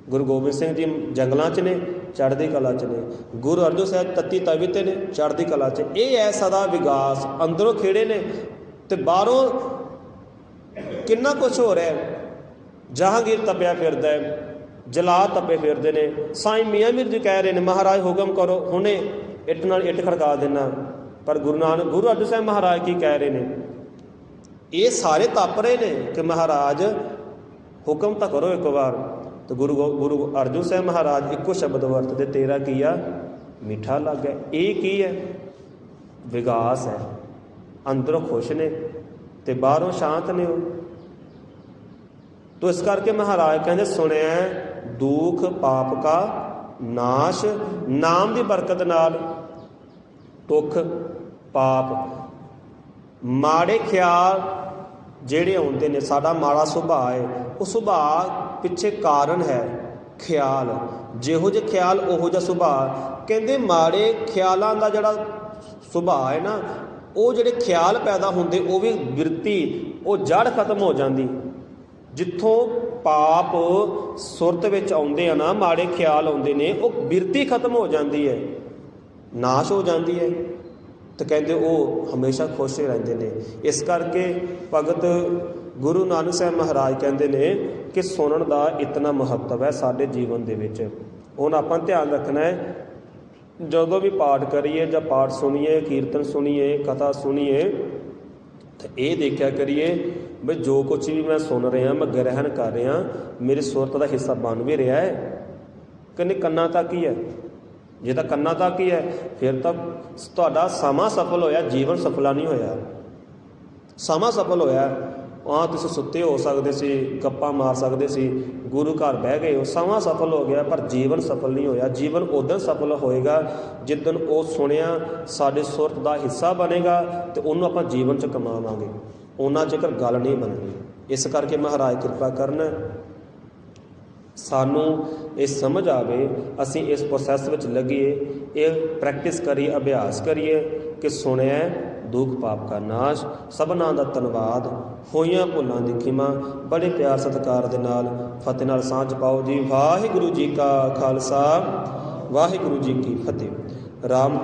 Speaker 1: ਗੁਰੂ ਗੋਬਿੰਦ ਸਿੰਘ ਜੀ ਜੰਗਲਾਂ 'ਚ ਨੇ, ਚੜ੍ਹਦੀ ਕਲਾ 'ਚ ਨੇ। ਗੁਰੂ ਅਰਜਨ ਸਾਹਿਬ ਤਤੀ ਤਵੀ ਤੇ ਨੇ, ਚੜ੍ਹਦੀ ਕਲਾ 'ਚ। ਇਹ ਹੈ ਸਦਾ ਵਿਗਾਸ, ਅੰਦਰੋਂ ਖੇੜੇ ਨੇ ਤੇ ਬਾਹਰੋਂ ਕਿੰਨਾ ਕੁਝ ਹੋ ਰਿਹਾ ਜਹਾਂਗੀਰ ਤਪਿਆ ਫਿਰਦਾ ਹੈ। ਜਲਾ ਤਪੇ ਫਿਰਦੇ ਨੇ। ਸਾਈਂ ਮੀਆਂ ਮੀਰ ਜੀ ਕਹਿ ਰਹੇ ਨੇ, ਮਹਾਰਾਜ ਹੁਕਮ ਕਰੋ, ਹੁਣੇ ਇੱਟ ਨਾਲ ਇੱਟ ਖੜਕਾ ਦੇਣਾ ਪਰ ਗੁਰੂ ਨਾਨਕ, ਗੁਰੂ ਅਰਜਨ ਸਾਹਿਬ ਮਹਾਰਾਜ ਕੀ ਕਹਿ ਰਹੇ ਨੇ? ਇਹ ਸਾਰੇ ਤਪ ਰਹੇ ਨੇ ਕਿ ਮਹਾਰਾਜ ਹੁਕਮ ਤਾਂ ਕਰੋ ਇੱਕ ਵਾਰ। ਤੇ ਗੁਰੂ ਗੋ- ਗੁਰੂ ਅਰਜਨ ਸਾਹਿਬ ਮਹਾਰਾਜ ਇੱਕੋ ਸ਼ਬਦ ਵਰਤਦੇ ਤੇਰਾ ਕੀ ਆ? ਮਿੱਠਾ ਲੱਗਾ ਇਹ ਕੀ ਹੈ? ਵਿਗਾਸ ਹੈ। ਅੰਦਰੋਂ ਖੁਸ਼ ਨੇ ਤੇ ਬਾਹਰੋਂ ਸ਼ਾਂਤ ਨੇ ਉਹ। ਤੋ ਇਸ ਕਰਕੇ ਮਹਾਰਾਜ ਕਹਿੰਦੇ, ਸੁਣਿਆ ਦੁੱਖ, ਪਾਪ ਕਾ ਨਾਸ਼, ਨਾਮ ਦੀ ਬਰਕਤ ਨਾਲ ਦੁੱਖ, ਪਾਪ। ਮਾੜੇ ਖਿਆਲ ਜਿਹੜੇ ਆਉਂਦੇ ਨੇ, ਸਾਡਾ ਮਾੜਾ ਸੁਭਾਅ ਹੈ, ਉਹ ਸੁਭਾਅ ਪਿੱਛੇ ਕਾਰਨ ਹੈ, ਖਿਆਲ। ਜਿਹੋ ਜਿਹੇ ਖਿਆਲ, ਉਹੋ ਜਿਹਾ ਸੁਭਾਅ। ਕਹਿੰਦੇ ਮਾੜੇ ਖਿਆਲਾਂ ਦਾ ਜਿਹੜਾ ਸੁਭਾਅ ਹੈ ਨਾ, ਉਹ ਜਿਹੜੇ ਖਿਆਲ ਪੈਦਾ ਹੁੰਦੇ, ਉਹ ਵੀ ਬਿਰਤੀ, ਉਹ ਜੜ ਖਤਮ ਹੋ ਜਾਂਦੀ। ਜਿੱਥੋਂ ਪਾਪ ਸੁਰਤ ਵਿੱਚ ਆਉਂਦੇ ਆ ਨਾ, ਮਾੜੇ ਖਿਆਲ ਆਉਂਦੇ ਨੇ, ਉਹ ਬਿਰਤੀ ਖਤਮ ਹੋ ਜਾਂਦੀ ਹੈ। ਨਾਸ਼ ਹੋ ਜਾਂਦੀ ਹੈ। ਤੇ ਕਹਿੰਦੇ ਉਹ ਹਮੇਸ਼ਾ ਖੁਸ਼ ਰਹਿੰਦੇ ਨੇ। ਇਸ ਕਰਕੇ ਭਗਤ ਗੁਰੂ ਨਾਨਕ ਸਾਹਿਬ ਮਹਾਰਾਜ ਕਹਿੰਦੇ ਨੇ ਕਿ ਸੁਣਨ ਦਾ ਇਤਨਾ ਮਹੱਤਵ ਹੈ ਸਾਡੇ ਜੀਵਨ ਦੇ ਵਿੱਚ। ਹੁਣ ਆਪਾਂ ਧਿਆਨ ਰੱਖਣਾ ਹੈ, ਜਦੋਂ ਵੀ ਪਾਠ ਕਰੀਏ ਜਾਂ ਪਾਠ ਸੁਣੀਏ, ਕੀਰਤਨ ਸੁਣੀਏ, ਕਥਾ ਸੁਣੀਏ ਤੇ ਇਹ ਦੇਖਿਆ ਕਰੀਏ, ਵੀ ਜੋ ਕੁਝ ਵੀ ਮੈਂ ਸੁਣ ਰਿਹਾ, ਮੈਂ ਗ੍ਰਹਿਣ ਕਰ ਰਿਹਾ, ਮੇਰੀ ਸੁਰਤ ਦਾ ਹਿੱਸਾ ਬਣ ਵੀ ਰਿਹਾ ਹੈ। ਕੰਨੇ ਕੰਨਾਂ ਤੱਕ ਹੀ ਹੈ। ਜੇ ਤਾਂ ਕੰਨਾਂ ਤੱਕ ਹੀ ਹੈ, ਫਿਰ ਤਾਂ ਤੁਹਾਡਾ ਸਮਾਂ ਸਫਲ ਹੋਇਆ, ਜੀਵਨ ਸਫਲਾ ਨਹੀਂ ਹੋਇਆ। ਸਮਾਂ ਸਫਲ ਹੋਇਆ। ਆ ਤੁਸੀਂ ਸੁੱਤੇ ਹੋ ਸਕਦੇ ਸੀ, ਗੱਪਾਂ ਮਾਰ ਸਕਦੇ ਸੀ, ਗੁਰੂ ਘਰ ਬਹਿ ਗਏ ਹੋ, ਸਮਾਂ ਸਫਲ ਹੋ ਗਿਆ, ਪਰ ਜੀਵਨ ਸਫਲ ਨਹੀਂ ਹੋਇਆ। ਜੀਵਨ ਉਦੋਂ ਸਫਲ ਹੋਏਗਾ ਜਿੱਦਨ ਉਹ ਸੁਣਿਆ ਸਾਡੇ ਸੁਰਤ ਦਾ ਹਿੱਸਾ ਬਣੇਗਾ ਤੇ ਉਹਨੂੰ ਆਪਾਂ ਜੀਵਨ ਚ ਕਮਾਵਾਂਗੇ। ਉਹਨਾਂ ਚਿਕਰ ਗੱਲ ਨਹੀਂ ਬਣਨੀ ਇਸ ਕਰਕੇ ਮਹਾਰਾਜ ਕਿਰਪਾ ਕਰਨ, ਸਾਨੂੰ ਇਹ ਸਮਝ ਆਵੇ, ਅਸੀਂ ਇਸ ਪ੍ਰੋਸੈਸ ਵਿੱਚ ਲੱਗੀਏ ਇਹ ਪ੍ਰੈਕਟਿਸ ਕਰੀਏ, ਅਭਿਆਸ ਕਰੀਏ ਕਿ ਸੁਣਿਆ ਦੁੱਖ ਪਾਪ ਕਾ ਨਾਸ਼, ਸਭਨਾਂ ਦਾ ਧੰਨਵਾਦ। ਹੋਈਆਂ ਭੁੱਲਾਂ ਦੀ ਖਿਮਾ, ਬੜੇ ਪਿਆਰ ਸਤਿਕਾਰ ਦੇ ਨਾਲ ਫਤਿਹ ਨਾਲ ਸਾਂਝ ਪਾਓ ਜੀ। ਵਾਹਿਗੁਰੂ ਜੀ ਕਾ ਖਾਲਸਾ, ਵਾਹਿਗੁਰੂ ਜੀ ਕੀ ਫਤਿਹ। ਰਾਮ